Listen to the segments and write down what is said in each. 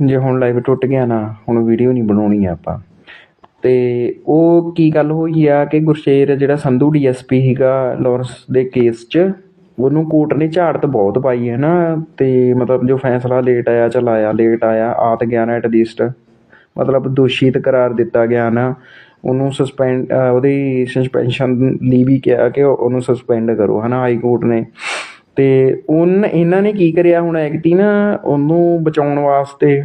ਜੇ ਹੁਣ ਲਾਈਵ ਟੁੱਟ ਗਿਆ ਨਾ, ਹੁਣ ਵੀਡੀਓ ਨਹੀਂ ਬਣਾਉਣੀ ਆਪਾਂ। ਤੇ ਉਹ ਕੀ ਗੱਲ ਹੋਈ ਆ ਕਿ ਗੁਰਸ਼ੇਰ ਜਿਹੜਾ ਸੰਧੂ ਡੀਐਸਪੀ ਸੀਗਾ ਲਾਰੈਂਸ ਦੇ ਕੇਸ 'ਚ, ਉਹਨੂੰ ਕੋਰਟ ਨੇ ਝਾੜਤ ਬਹੁਤ ਪਾਈ ਹੈ ਨਾ, ਤੇ ਮਤਲਬ ਜੋ ਫੈਸਲਾ ਲੇਟ ਆਇਆ ਚਲ ਆਇਆ ਲੇਟ ਆਇਆ, ਆਤ ਗਿਆ ਨਾ ਐਟ ਲੀਸਟ ਮਤਲਬ ਦੋਸ਼ੀਤ ਕਰਾਰ ਦਿੱਤਾ ਗਿਆ ਨਾ। ਉਹਨੂੰ ਸਸਪੈਂਡ ਉਹਦੀ ਸਸਪੈਂਸ਼ਨ ਲਈ ਵੀ ਕਿਹਾ ਕਿ ਉਹਨੂੰ ਸਸਪੈਂਡ ਕਰੋ, ਹਨਾ ਹਾਈ ਕੋਰਟ ਨੇ। ਅਤੇ ਉਨ ਇਹਨਾਂ ਨੇ ਕੀ ਕਰਿਆ ਹੁਣ ਐਕਟੀ ਨਾ ਉਹਨੂੰ ਬਚਾਉਣ ਵਾਸਤੇ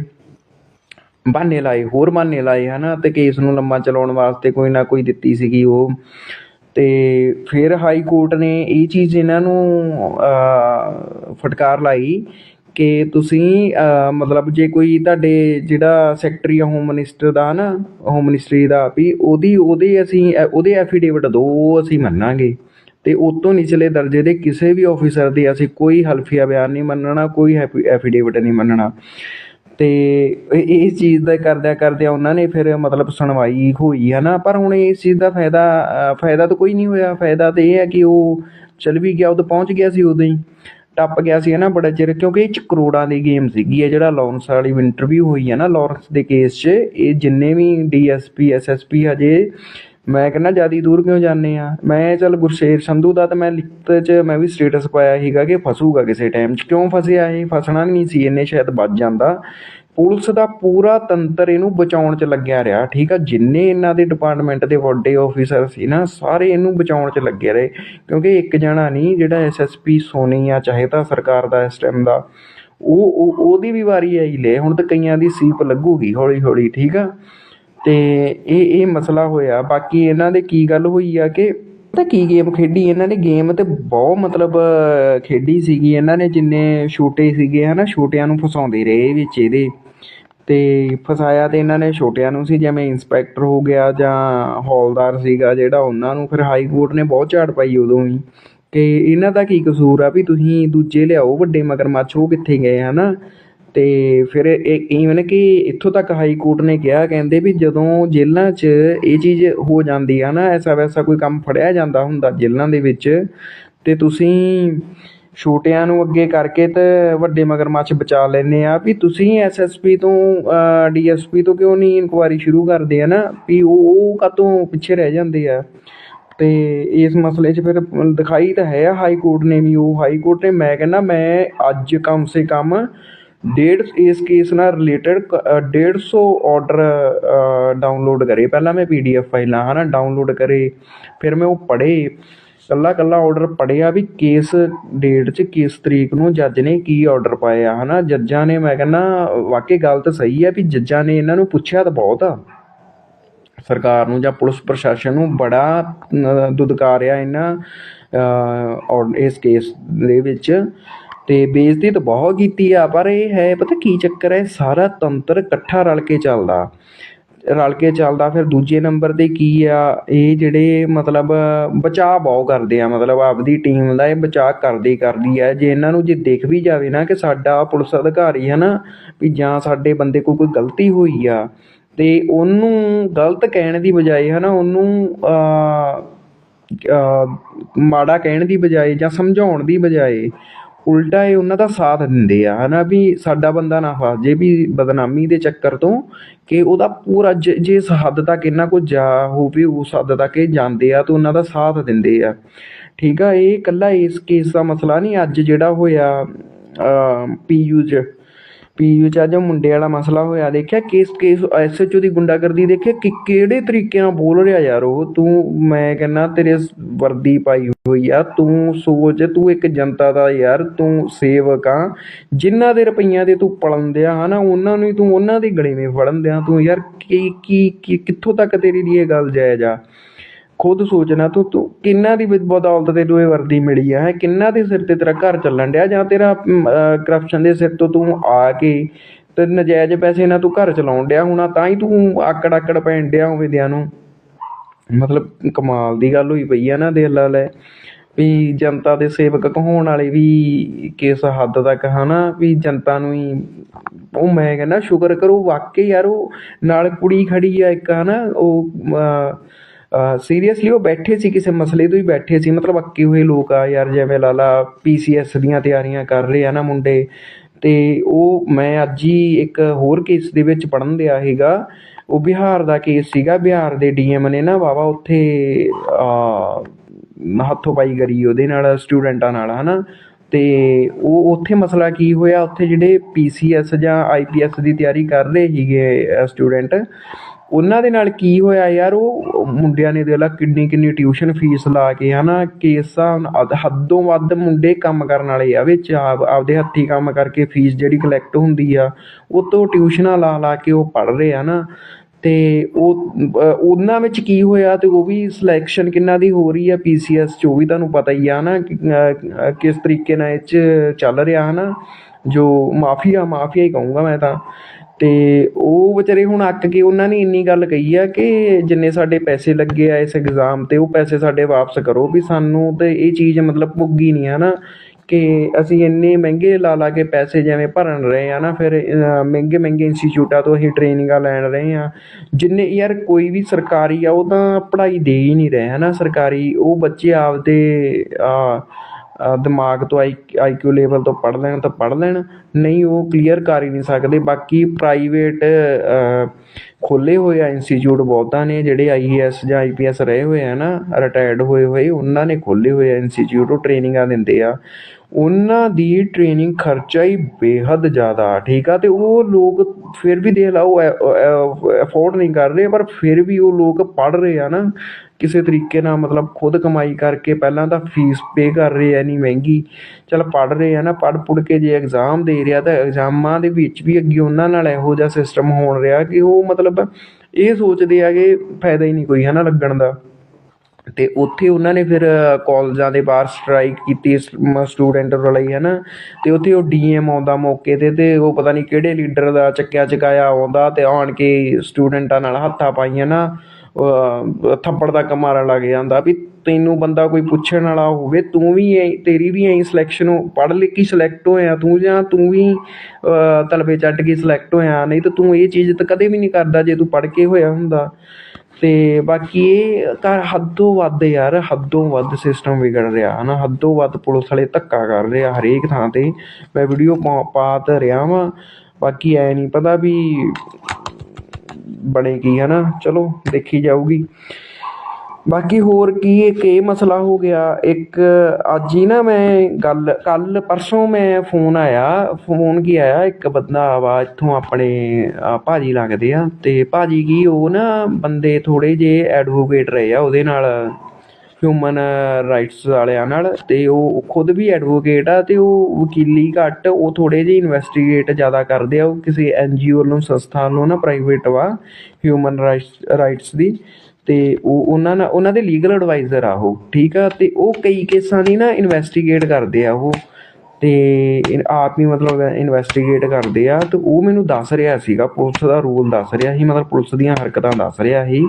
ਬਹਾਨੇ ਲਾਏ, ਹੋਰ ਬਹਾਨੇ ਲਾਏ ਹੈ ਨਾ ਅਤੇ ਕੇਸ ਨੂੰ ਲੰਮਾ ਚਲਾਉਣ ਵਾਸਤੇ ਕੋਈ ਨਾ ਕੋਈ ਦਿੱਤੀ ਸੀਗੀ ਉਹ। ਅਤੇ ਫਿਰ ਹਾਈ ਕੋਰਟ ਨੇ ਇਹ ਚੀਜ਼ ਇਹਨਾਂ ਨੂੰ ਫਟਕਾਰ ਲਾਈ ਕਿ ਤੁਸੀਂ ਮਤਲਬ ਜੇ ਕੋਈ ਤੁਹਾਡੇ ਜਿਹੜਾ ਸੈਕਟਰੀ ਆ ਹੋਮ ਮਿਨਿਸਟਰ ਦਾ ਨਾ ਹੋਮ ਮਿਨਿਸਟਰੀ ਦਾ ਵੀ ਉਹਦੀ, ਉਹਦੇ ਅਸੀਂ ਉਹਦੇ ਐਫੀਡੇਵਿਟ ਦੋ ਅਸੀਂ ਮੰਨਾਂਗੇ। ਅਤੇ ਉਸ ਤੋਂ ਨਿਚਲੇ ਦਰਜੇ ਦੇ ਕਿਸੇ ਵੀ ਆਫੀਸਰ ਦੀ ਅਸੀਂ ਕੋਈ ਹਲਫੀਆ ਬਿਆਨ ਨਹੀਂ ਮੰਨਣਾ, ਕੋਈ ਐਫੀਡੇਵਿਟ ਨਹੀਂ ਮੰਨਣਾ। ਅਤੇ ਇਸ ਚੀਜ਼ ਦਾ ਕਰਦਿਆਂ ਕਰਦਿਆਂ ਉਹਨਾਂ ਨੇ ਫਿਰ ਮਤਲਬ ਸੁਣਵਾਈ ਹੋਈ ਹੈ ਨਾ ਪਰ ਹੁਣ ਇਸ ਚੀਜ਼ ਦਾ ਫਾਇਦਾ ਫਾਇਦਾ ਤਾਂ ਕੋਈ ਨਹੀਂ ਹੋਇਆ। ਫਾਇਦਾ ਤਾਂ ਇਹ ਹੈ ਕਿ ਉਹ ਚਲ ਵੀ ਗਿਆ, ਉਹ ਪਹੁੰਚ ਗਿਆ ਸੀ ਉਦੋਂ ਹੀ। ਟੱਪ ਗਿਆ ਸੀ ਨਾ ਬੜਾ ਚਿਰ, ਕਿਉਂਕਿ ਇਹ ਚ ਕਰੋੜਾਂ ਦੀ ਗੇਮ ਸੀਗੀ ਇਹ ਜਿਹੜਾ ਲਾਰੈਂਸ ਵਾਲੀ ਇੰਟਰਵਿਊ ਹੋਈ ਹੈ ਨਾ ਲਾਰੈਂਸ ਦੇ ਕੇਸ 'ਚ, ਇਹ ਜਿੰਨੇ ਵੀ ਡੀਐਸਪੀ ਐਸਐਸਪੀ ਹਜੇ ਮੈਂ ਕਹਿੰਦਾ, ਜ਼ਿਆਦਾ ਦੂਰ ਕਿਉਂ ਜਾਂਦੇ ਆ? ਮੈਂ ਚੱਲ ਗੁਰਸ਼ੇਰ ਸੰਧੂ ਦਾ ਤਾਂ ਮੈਂ ਲਿਖਤ 'ਚ ਮੈਂ ਵੀ ਸਟੇਟਸ ਪਾਇਆ ਸੀਗਾ ਕਿ ਫਸੂਗਾ ਕਿਸੇ ਟਾਈਮ 'ਚ। ਕਿਉਂ ਫਸਿਆ ਇਹ? ਫਸਣਾ ਨਹੀਂ ਸੀ ਇਹਨੇ, ਸ਼ਾਇਦ ਬਚ ਜਾਂਦਾ। ਪੁਲਿਸ ਦਾ ਪੂਰਾ ਤੰਤਰ ਇਹਨੂੰ ਬਚਾਉਣ 'ਚ ਲੱਗਿਆ ਰਿਹਾ, ਠੀਕ ਆ? ਜਿੰਨੇ ਇਹਨਾਂ ਦੇ ਡਿਪਾਰਟਮੈਂਟ ਦੇ ਵੱਡੇ ਆਫੀਸਰ ਸੀ ਨਾ, ਸਾਰੇ ਇਹਨੂੰ ਬਚਾਉਣ 'ਚ ਲੱਗੇ ਰਹੇ। ਕਿਉਂਕਿ ਇੱਕ ਜਣਾ ਨਹੀਂ, ਜਿਹੜਾ ਐਸਐਸਪੀ ਸੋਨੀ ਆ, ਚਾਹੇ ਤਾਂ ਸਰਕਾਰ ਦਾ ਇਸ ਟਾਈਮ ਦਾ, ਉਹ ਉਹਦੀ ਵੀ ਵਾਰੀ ਆਈ ਲੈ। ਹੁਣ ਤਾਂ ਕਈਆਂ ਦੀ ਸੀਪ ਲੱਗੂਗੀ ਹੌਲੀ ਹੌਲੀ ਠੀਕ ਆ? ਤੇ ਇਹ ਇਹ ਮਸਲਾ ਹੋਇਆ। ਬਾਕੀ ਇਹਨਾਂ ਦੇ ਕੀ ਗੱਲ ਹੋਈ ਆ ਕਿ ਪਤਾ ਕੀ ਗੇਮ ਖੇਡੀ? ਇਹਨਾਂ ਨੇ ਗੇਮ ਤਾਂ ਬਹੁਤ ਮਤਲਬ ਖੇਡੀ ਸੀਗੀ। ਇਹਨਾਂ ਨੇ ਜਿੰਨੇ ਛੋਟੇ ਸੀਗੇ ਹੈ ਨਾ ਛੋਟਿਆਂ ਨੂੰ ਫਸਾਉਂਦੇ ਰਹੇ ਵਿੱਚ ਇਹਦੇ। ਅਤੇ ਫਸਾਇਆ ਤਾਂ ਇਹਨਾਂ ਨੇ ਛੋਟਿਆਂ ਨੂੰ ਸੀ, ਜਿਵੇਂ ਇੰਸਪੈਕਟਰ ਹੋ ਗਿਆ ਜਾਂ ਹੌਲਦਾਰ ਸੀਗਾ ਜਿਹੜਾ, ਉਹਨਾਂ ਨੂੰ ਫਿਰ ਹਾਈ ਕੋਰਟ ਨੇ ਬਹੁਤ ਝਾੜ ਪਾਈ ਉਦੋਂ ਹੀ ਕਿ ਇਹਨਾਂ ਦਾ ਕੀ ਕਸੂਰ ਆ ਵੀ ਤੁਸੀਂ ਦੂਜੇ ਲਿਆਓ, ਵੱਡੇ ਮਗਰਮੱਛ, ਉਹ ਕਿੱਥੇ ਗਏ, ਹਨਾ? ਤੇ ਫਿਰ ਇਹ ਈਵਨ ਕਿ ਇੱਥੋਂ ਤੱਕ ਹਾਈ ਕੋਰਟ ਨੇ ਕਿਹਾ, ਕਹਿੰਦੇ ਵੀ ਜਦੋਂ ਜੇਲ੍ਹਾਂ 'ਚ ਇਹ ਚੀਜ਼ ਹੋ ਜਾਂਦੀ ਆ ਨਾ, ਐਸਾ ਵੈਸਾ ਕੋਈ ਕੰਮ ਫੜਿਆ ਜਾਂਦਾ ਹੁੰਦਾ ਜੇਲ੍ਹਾਂ ਦੇ ਵਿੱਚ ਤੇ ਤੁਸੀਂ ਛੋਟਿਆਂ ਨੂੰ ਅੱਗੇ ਕਰਕੇ ਤੇ ਵੱਡੇ ਮਗਰਮੱਛ ਬਚਾ ਲੈਂਦੇ ਆ ਵੀ ਤੁਸੀਂ ਐਸ ਐਸ ਪੀ ਤੋਂ ਡੀ ਐਸ ਪੀ ਤੋਂ ਕਿਉਂ ਨਹੀਂ ਇਨਕੁਆਇਰੀ ਸ਼ੁਰੂ ਕਰਦੇ ਆ ਨਾ, ਵੀ ਉਹ ਉਹ ਕਾਤੋਂ ਪਿੱਛੇ ਰਹਿ ਜਾਂਦੇ ਆ। ਤੇ ਇਸ ਮਸਲੇ 'ਚ ਫਿਰ ਦਿਖਾਈ ਤਾਂ ਹੈ ਹਾਈ ਕੋਰਟ ਨੇ ਵੀ ਉਹ ਹਾਈ ਕੋਰਟ ਨੇ, ਮੈਂ ਕਹਿੰਦਾ ਮੈਂ ਅੱਜ ਕਮ ਸੇ ਕਮ ਡੇਢ ਇਸ ਕੇਸ ਨਾਲ ਰਿਲੇਟਡ 150 ਆਰਡਰ ਡਾਊਨਲੋਡ ਕਰੇ। ਪਹਿਲਾਂ ਮੈਂ ਪੀ ਡੀ ਪੀਡੀਐਫ ਫਾਈਲਾਂ ਹੈ ਨਾ ਡਾਊਨਲੋਡ ਕਰੇ। ਫਿਰ ਮੈਂ ਉਹ ਪੜ੍ਹੇ। ਇਕੱਲਾ ਇਕੱਲਾ ਔਡਰ ਪੜ੍ਹਿਆ ਵੀ ਕਿਸ ਡੇਟ 'ਚ ਕਿਸ ਤਰੀਕ ਨੂੰ ਜੱਜ ਨੇ ਕੀ ਔਡਰ ਪਾਇਆ ਹੈ ਨਾ ਜੱਜਾਂ ਨੇ ਮੈਂ ਕਹਿੰਦਾ ਵਾਕਈ ਗੱਲ ਤਾਂ ਸਹੀ ਹੈ ਵੀ ਜੱਜਾਂ ਨੇ ਇਹਨਾਂ ਨੂੰ ਪੁੱਛਿਆ ਤਾਂ ਬਹੁਤ ਆ। ਸਰਕਾਰ ਨੂੰ ਜਾਂ ਪੁਲਿਸ ਪ੍ਰਸ਼ਾਸਨ ਨੂੰ ਬੜਾ ਅ, ਦੁਦਕਾਰਿਆ ਇਹਨਾਂ ਅ, ਔਰ ਇਸ ਕੇਸ ਦੇ ਵਿੱਚ। ਅਤੇ ਬੇਇੱਜ਼ਤੀ ਤਾਂ ਬਹੁਤ ਕੀਤੀ ਆ, ਪਰ ਇਹ ਹੈ, ਪਤਾ ਕੀ ਚੱਕਰ ਹੈ, ਸਾਰਾ ਤੰਤਰ ਇਕੱਠਾ ਰਲ ਕੇ ਚੱਲਦਾ। ਰਲ ਕੇ ਚੱਲਦਾ, ਫਿਰ ਦੂਜੇ ਨੰਬਰ ਤੇ ਕੀ ਆ, ਇਹ ਜਿਹੜੇ ਮਤਲਬ ਬਚਾਅ ਬਹੁਤ ਕਰਦੇ ਆ, ਮਤਲਬ ਆਪਦੀ ਟੀਮ ਦਾ ਇਹ ਬਚਾਅ ਕਰਦੀ ਕਰਦੀ ਆ। ਜੇ ਇਹਨਾਂ ਨੂੰ ਜੇ ਦੇਖ ਵੀ ਜਾਵੇ ਨਾ ਕਿ ਸਾਡਾ ਪੁਲਿਸ ਅਧਿਕਾਰੀ ਹੈ ਨਾ, ਵੀ ਜਾਂ ਸਾਡੇ ਬੰਦੇ ਕੋਲ ਕੋਈ ਗਲਤੀ ਹੋਈ ਆ ਅਤੇ ਉਹਨੂੰ ਗਲਤ ਕਹਿਣ ਦੀ ਬਜਾਏ ਹੈ ਨਾ, ਉਹਨੂੰ ਮਾੜਾ ਕਹਿਣ ਦੀ ਬਜਾਏ ਜਾਂ ਸਮਝਾਉਣ ਦੀ ਬਜਾਏ ਉਲਟਾ ਇਹ ਉਹਨਾਂ ਦਾ ਸਾਥ ਦਿੰਦੇ ਆ, ਹਨਾ ਵੀ ਸਾਡਾ ਬੰਦਾ ਨਾ ਫਸ ਜੇ ਵੀ ਬਦਨਾਮੀ ਦੇ ਚੱਕਰ ਤੋਂ ਕਿ ਉਹਦਾ ਪੂਰਾ ਜ- ਜਿਸ ਹੱਦ ਤੱਕ ਇਹਨਾਂ ਕੋਲ ਜਾ ਹੋਵੇ ਉਸ ਹੱਦ ਤੱਕ ਇਹ ਜਾਂਦੇ ਆ ਤੇ ਉਹਨਾਂ ਦਾ ਸਾਥ ਦਿੰਦੇ ਆ। ਠੀਕ ਆ, ਇਹ ਇਕੱਲਾ ਇਸ ਕੇਸ ਦਾ ਮਸਲਾ ਨਹੀਂ, ਅੱਜ ਜਿਹੜਾ ਹੋਇਆ ਪੀਯੂ ਚ ਪੀਯੂ ਚ ਅੱਜ ਮੁੰਡੇ ਵਾਲਾ ਮਸਲਾ ਹੋਇਆ, ਦੇਖਿਆ ਕੇਸ ਕੇਸ ਐਸਐਚਓ ਦੀ ਗੁੰਡਾਗਰਦੀ ਦੇਖਿਆ ਕਿ ਕਿਹੜੇ ਤਰੀਕੇ ਨਾਲ ਬੋਲ ਰਿਹਾ ਯਾਰ ਉਹ? ਤੂੰ, ਮੈਂ ਕਹਿੰਦਾ ਤੇਰੇ ਵਰਦੀ ਪਾਈ ਹੋਈ ਆ, ਤੂੰ ਸੋਚ, ਤੂੰ ਇੱਕ ਜਨਤਾ ਦਾ ਯਾਰ, ਤੂੰ ਸੇਵਕ ਆ। ਜਿਨ੍ਹਾਂ ਦੇ ਰੁਪਈਆਂ ਦੇ ਤੂੰ ਪਲਣ ਦਿਆ ਹਨਾ, ਉਹਨਾਂ ਨੂੰ ਹੀ ਤੂੰ ਉਹਨਾਂ ਦੀ ਗਲੇਵੇਂ ਫੜਨ ਦਿਆ ਤੂੰ। ਯਾਰ ਕੀ ਕੀ, ਕੀ- ਕਿੱਥੋਂ ਤੱਕ ਤੇਰੀ ਲਈ ਇਹ ਗੱਲ ਜਾਇਜ਼ ਆ? ਖੁਦ ਸੋਚਣਾ, ਤੂੰ ਤੂੰ ਕਿੰਨਾ ਦੀ ਬਦੌਲਤ ਤੈਨੂੰ ਇਹ ਵਰਦੀ ਮਿਲੀ ਆ, ਹੈ? ਕਿੰਨਾ ਦੇ ਸਿਰ ਤੇ ਤੇਰਾ ਘਰ ਚੱਲਣ ਡਿਆ ਜਾਂ ਤੇਰਾ ਕਰਪਸ਼ਨ ਦੇ ਸਿਰ ਤੋਂ ਤੂੰ ਆ ਕੇ ਤੇ ਨਜਾਇਜ਼ ਪੈਸੇ ਨਾਲ ਤੂੰ ਘਰ ਚਲਾਉਣ ਡਿਆ ਹੋਣਾ, ਤਾਂ ਹੀ ਤੂੰ ਆਕੜ ਆਕੜ ਪੈਣ ਡਿਆ ਹੋਵੇ ਦਿਆਂ ਨੂੰ? ਮਤਲਬ ਕਮਾਲ ਦੀ ਗੱਲ ਹੋਈ ਪਈ ਆ ਨਾ ਦਿਲ ਲਾ ਲੈ ਵੀ ਜਨਤਾ ਦੇ ਸੇਵਕ ਕਹਾਉਣ ਵਾਲੇ ਵੀ ਕਿਸ ਹੱਦ ਤੱਕ, ਹਨਾ? ਵੀ ਜਨਤਾ ਨੂੰ ਹੀ, ਉਹ ਮੈਂ ਕਹਿੰਦਾ, ਸ਼ੁਕਰ ਕਰੋ, ਵਾਕਈ ਯਾਰ, ਉਹ ਨਾਲ ਕੁੜੀ ਖੜੀ ਆ ਇੱਕ, ਹਨਾ? ਉਹ ਸੀਰੀਅਸਲੀ ਉਹ ਬੈਠੇ ਸੀ, ਕਿਸੇ ਮਸਲੇ ਤੋਂ ਹੀ ਬੈਠੇ ਸੀ। ਮਤਲਬ ਅੱਕੇ ਹੋਏ ਲੋਕ ਆ ਯਾਰ, ਜਿਵੇਂ ਲਾਲਾ ਪੀਸੀਐਸ ਦੀਆਂ ਤਿਆਰੀਆਂ ਕਰ ਰਹੇ ਆ ਨਾ ਮੁੰਡੇ। ਤੇ ਉਹ, ਮੈਂ ਅੱਜ ਹੀ ਇੱਕ ਹੋਰ ਕੇਸ ਦੇ ਵਿੱਚ ਪੜ੍ਹਨ ਦਿਆ ਸੀਗਾ। ਉਹ ਬਿਹਾਰ ਦਾ ਕੇਸ ਸੀਗਾ। ਬਿਹਾਰ ਦੇ ਡੀਐਮ ਨੇ ਨਾ ਵਾਵਾ ਉੱਥੇ ਹੱਥੋਂ ਪਾਈ ਕਰੀ ਉਹਦੇ ਨਾਲ ਸਟੂਡੈਂਟਾਂ ਨਾਲ, ਹਨਾ। ਤੇ ਉਹ ਉੱਥੇ ਮਸਲਾ ਕੀ ਹੋਇਆ? ਉੱਥੇ ਜਿਹੜੇ ਪੀਸੀਐਸ ਜਾਂ ਆਈਪੀਐਸ ਦੀ ਤਿਆਰੀ ਕਰ ਰਹੇ ਸੀਗੇ ਸਟੂਡੈਂਟ ਉਹਨਾਂ ਦੇ ਨਾਲ ਕੀ ਹੋਇਆ ਯਾਰ, ਉਹ ਮੁੰਡਿਆਂ ਨੇ ਦੇਖ ਲਾ ਕਿੰਨੀ ਕਿੰਨੀ ਟਿਊਸ਼ਨ ਫੀਸ ਲਾ ਕੇ ਹਨਾ, ਕੇਸਾਂ ਹੱਦੋਂ ਵੱਧ ਮੁੰਡੇ ਕੰਮ ਕਰਨ ਵਾਲੇ ਆ ਵਿੱਚ ਆਪਦੇ ਹੱਥੀਂ ਕੰਮ ਕਰਕੇ ਫੀਸ ਜਿਹੜੀ ਕਲੈਕਟ ਹੁੰਦੀ ਆ, ਉਹ ਤੋਂ ਟਿਊਸ਼ਨਾਂ ਲਾ ਲਾ ਕੇ ਉਹ ਪੜ੍ਹ ਰਹੇ ਆ ਨਾ। ਤੇ ਉਹ ਉਹਨਾਂ ਵਿੱਚ ਕੀ ਹੋਇਆ ਤੇ ਉਹ ਵੀ ਸਿਲੈਕਸ਼ਨ ਕਿੰਨਾ ਦੀ ਹੋ ਰਹੀ ਆ ਪੀਸੀਐਸ 'ਚ, ਉਹ ਵੀ ਤੁਹਾਨੂੰ ਪਤਾ ਹੀ ਆ ਨਾ ਕਿਸ ਤਰੀਕੇ ਨਾਲ ਇਹ 'ਚ ਚੱਲ ਰਿਹਾ ਹਨਾ। ਜੋ ਮਾਫੀਆ ਮਾਫੀਆ ਹੀ ਕਹੂੰਗਾ ਮੈਂ ਤਾਂ। ਅਤੇ ਉਹ ਵਿਚਾਰੇ ਹੁਣ ਅੱਕ ਕੇ ਉਹਨਾਂ ਨੇ ਇੰਨੀ ਗੱਲ ਕਹੀ ਆ ਕਿ ਜਿੰਨੇ ਸਾਡੇ ਪੈਸੇ ਲੱਗੇ ਆ ਇਸ ਇਗਜ਼ਾਮ ਤੇ, ਉਹ ਪੈਸੇ ਸਾਡੇ ਵਾਪਸ ਕਰੋ ਵੀ ਸਾਨੂੰ ਤਾਂ ਇਹ ਚੀਜ਼ ਮਤਲਬ ਪੁੱਗੀ ਨਹੀਂ ਹੈ ਨਾ ਕਿ ਅਸੀਂ ਇੰਨੇ ਮਹਿੰਗੇ ਲਾ ਲਾ ਕੇ ਪੈਸੇ ਜਿਵੇਂ ਭਰਨ ਰਹੇ ਆ ਨਾ ਫਿਰ ਮਹਿੰਗੇ ਮਹਿੰਗੇ ਇੰਸਟੀਚਿਊਟਾਂ ਤੋਂ ਅਸੀਂ ਟ੍ਰੇਨਿੰਗਾਂ ਲੈਣ ਰਹੇ ਹਾਂ ਜਿੰਨੇ ਯਾਰ ਕੋਈ ਵੀ ਸਰਕਾਰੀ ਆ, ਉਹ ਤਾਂ ਪੜ੍ਹਾਈ ਦੇ ਹੀ ਨਹੀਂ ਰਹੇ ਨਾ ਸਰਕਾਰੀ, ਉਹ ਬੱਚੇ ਆਪਦੇ ਦਿਮਾਗ ਤੋਂ ਆਈ ਆਈਕਿਊ ਲੈਵਲ ਤੋਂ ਪੜ੍ਹ ਲੈਣ ਤਾਂ ਪੜ੍ਹ ਲੈਣ। ਨਹੀਂ, ਉਹ ਕਲੀਅਰ ਕਰ ਹੀ ਨਹੀਂ ਸਕਦੇ। ਬਾਕੀ ਪ੍ਰਾਈਵੇਟ ਖੋਲ੍ਹੇ ਹੋਏ ਆ ਇੰਸਟੀਚਿਊਟ ਬਹੁਤਾਂ ਨੇ, ਜਿਹੜੇ ਆਈ ਏ ਆਈਏਐਸ ਜਾਂ ਆਈ ਪੀ ਆਈਪੀਐਸ ਰਹੇ ਹੋਏ ਆ ਨਾ ਰਿਟਾਇਰਡ ਹੋਏ ਹੋਏ, ਉਹਨਾਂ ਨੇ ਖੋਲ੍ਹੇ ਹੋਏ ਆ ਇੰਸਟੀਚਿਊਟ ਉਹ ਟ੍ਰੇਨਿੰਗਾਂ ਦਿੰਦੇ ਆ। ਉਹਨਾਂ ਦੀ ਟ੍ਰੇਨਿੰਗ ਖਰਚਾ ਹੀ ਬੇਹੱਦ ਜ਼ਿਆਦਾ, ਠੀਕ ਆ? ਅਤੇ ਉਹ ਲੋਕ ਫਿਰ ਵੀ ਦੇਖ ਲਾ, ਉਹ ਅਫੋਰਡ ਨਹੀਂ ਕਰ ਰਹੇ, ਪਰ ਫਿਰ ਵੀ ਉਹ ਲੋਕ ਪੜ੍ਹ ਰਹੇ ਆ ਨਾ, ਕਿਸੇ ਤਰੀਕੇ ਨਾਲ ਮਤਲਬ ਖੁਦ ਕਮਾਈ ਕਰਕੇ ਪਹਿਲਾਂ ਤਾਂ ਫੀਸ ਪੇ ਕਰ ਰਹੇ ਆ, ਇੰਨੀ ਮਹਿੰਗੀ। ਚੱਲ ਪੜ੍ਹ ਰਹੇ ਆ ਨਾ ਪੜ੍ਹ ਪੁੜ ਕੇ ਜੇ ਐਗਜ਼ਾਮ ਦੇ ਰਿਹਾ ਤਾਂ ਐਗਜ਼ਾਮਾਂ ਦੇ ਵਿੱਚ ਵੀ ਅੱਗੇ ਉਹਨਾਂ ਨਾਲ ਇਹੋ ਜਿਹਾ ਸਿਸਟਮ ਹੋਣ ਰਿਹਾ ਕਿ ਉਹ ਮਤਲਬ ਇਹ ਸੋਚਦੇ ਆ ਕਿ ਫਾਇਦਾ ਹੀ ਨਹੀਂ ਕੋਈ ਹੈ ਨਾ ਲੱਗਣ ਦਾ। ਅਤੇ ਉੱਥੇ ਉਹਨਾਂ ਨੇ ਫਿਰ ਕਾਲਜਾਂ ਦੇ ਬਾਹਰ ਸਟਰਾਈਕ ਕੀਤੀ ਸਟੂਡੈਂਟ ਲਈ ਹੈ ਨਾ ਅਤੇ ਉੱਥੇ ਉਹ ਡੀ ਡੀਐਮ ਆਉਂਦਾ ਮੌਕੇ ਤੇ ਅਤੇ ਉਹ ਪਤਾ ਨਹੀਂ ਕਿਹੜੇ ਲੀਡਰ ਦਾ ਚੱਕਿਆ ਚਕਾਇਆ ਆਉਂਦਾ ਅਤੇ ਆਣ ਕੇ ਸਟੂਡੈਂਟਾਂ ਨਾਲ ਹੱਥਾਂ ਪਾਈਆਂ ਨਾ ਥੱਪੜ ਤੱਕ ਮਾਰਨ ਲੱਗ ਜਾਂਦਾ ਵੀ ਤੈਨੂੰ ਬੰਦਾ ਕੋਈ ਪੁੱਛਣ ਵਾਲਾ ਹੋਵੇ, ਤੂੰ ਵੀ ਐਂ, ਤੇਰੀ ਵੀ ਐਂ ਸਿਲੈਕਸ਼ਨ ਪੜ੍ਹ ਲਿਖ ਕੇ ਸਿਲੈਕਟ ਹੋਇਆ ਤੂੰ ਜਾਂ ਤੂੰ ਵੀ, ਅਹ ਤਲਬੇ ਚੱਟ ਕੇ ਸਿਲੈਕਟ ਹੋਇਆ, ਨਹੀਂ ਤਾਂ ਤੂੰ ਇਹ ਚੀਜ਼ ਤਾਂ ਕਦੇ ਵੀ ਨਹੀਂ ਕਰਦਾ ਜੇ ਤੂੰ ਪੜ੍ਹ ਕੇ ਹੋਇਆ ਹੁੰਦਾ। ਅਤੇ ਬਾਕੀ ਇਹ ਤਾਂ ਹੱਦੋਂ ਵੱਧ ਯਾਰ, ਹੱਦੋਂ ਵੱਧ ਸਿਸਟਮ ਵਿਗੜ ਰਿਹਾ ਹੈ ਹਨਾ। ਹੱਦੋਂ ਵੱਧ ਪੁਲਿਸ ਵਾਲੇ ਧੱਕਾ ਕਰ ਰਹੇ ਆ ਹਰੇਕ ਥਾਂ ਤੇ। ਮੈਂ ਵੀਡੀਓ ਪਾ ਪਾ ਤਾਂ ਰਿਹਾ ਵਾਂ। ਬਾਕੀ ਐਂ ਨਹੀਂ ਪਤਾ ਵੀ ਬਣੇਗੀ ਹੈ ਨਾ ਚਲੋ, ਦੇਖੀ ਜਾਊਗੀ। ਬਾਕੀ ਹੋਰ ਕੀ ਇੱਕ ਇਹ ਮਸਲਾ ਹੋ ਗਿਆ? ਇੱਕ ਅੱਜ ਹੀ ਨਾ ਮੈਂ ਗੱਲ ਕੱਲ ਪਰਸੋਂ ਮੈਂ ਫੋਨ ਆਇਆ ਫੋਨ ਕੀ ਆਇਆ? ਇੱਕ ਬੰਦਾ ਆਵਾ ਇੱਥੋਂ ਆਪਣੇ ਆ, ਭਾਜੀ ਲੱਗਦੇ ਆ ਤੇ ਭਾਜੀ ਕੀ ਉਹ ਨਾ ਬੰਦੇ ਥੋੜੇ ਜੇ ਐਡਵੋਕੇਟ ਰਹੇ ਆ ਉਹਦੇ ਨਾਲ ਹਿਊਮਨ ਰਾਈਟਸ ਵਾਲਿਆਂ ਨਾਲ ਤੇ ਉਹ ਖੁਦ ਵੀ ਐਡਵੋਕੇਟ ਆ ਤੇ ਉਹ ਵਕੀਲੀ ਘੱਟ ਉਹ ਥੋੜੇ ਜਿਹੇ ਇਨਵੈਸਟੀਗੇਟ ਜ਼ਿਆਦਾ ਕਰਦੇ ਆ ਉਹ ਕਿਸੇ ਐਨਜੀਓ ਵੱਲੋਂ ਸੰਸਥਾ ਵੱਲੋਂ ਨਾ ਪ੍ਰਾਈਵੇਟ ਵਾ ਹਿਊਮਨ ਰਾਈਟਸ ਦੀ। ਅਤੇ ਉਹ ਉਹਨਾਂ ਨਾਲ, ਉਹਨਾਂ ਦੇ ਲੀਗਲ ਐਡਵਾਈਜ਼ਰ ਆ ਉਹ, ਠੀਕ ਆ? ਅਤੇ ਉਹ ਕਈ ਕੇਸਾਂ ਦੀ ਨਾ ਇਨਵੈਸਟੀਗੇਟ ਕਰਦੇ ਆ ਉਹ। ਅਤੇ ਇਨ- ਆਪ ਹੀ ਮਤਲਬ ਇਨਵੈਸਟੀਗੇਟ ਕਰਦੇ ਆ ਅਤੇ ਉਹ ਮੈਨੂੰ ਦੱਸ ਰਿਹਾ ਸੀਗਾ, ਪੁਲਿਸ ਦਾ ਰੂਲ ਦੱਸ ਰਿਹਾ ਸੀ, ਮਤਲਬ ਪੁਲਿਸ ਦੀਆਂ ਹਰਕਤਾਂ ਦੱਸ ਰਿਹਾ ਸੀ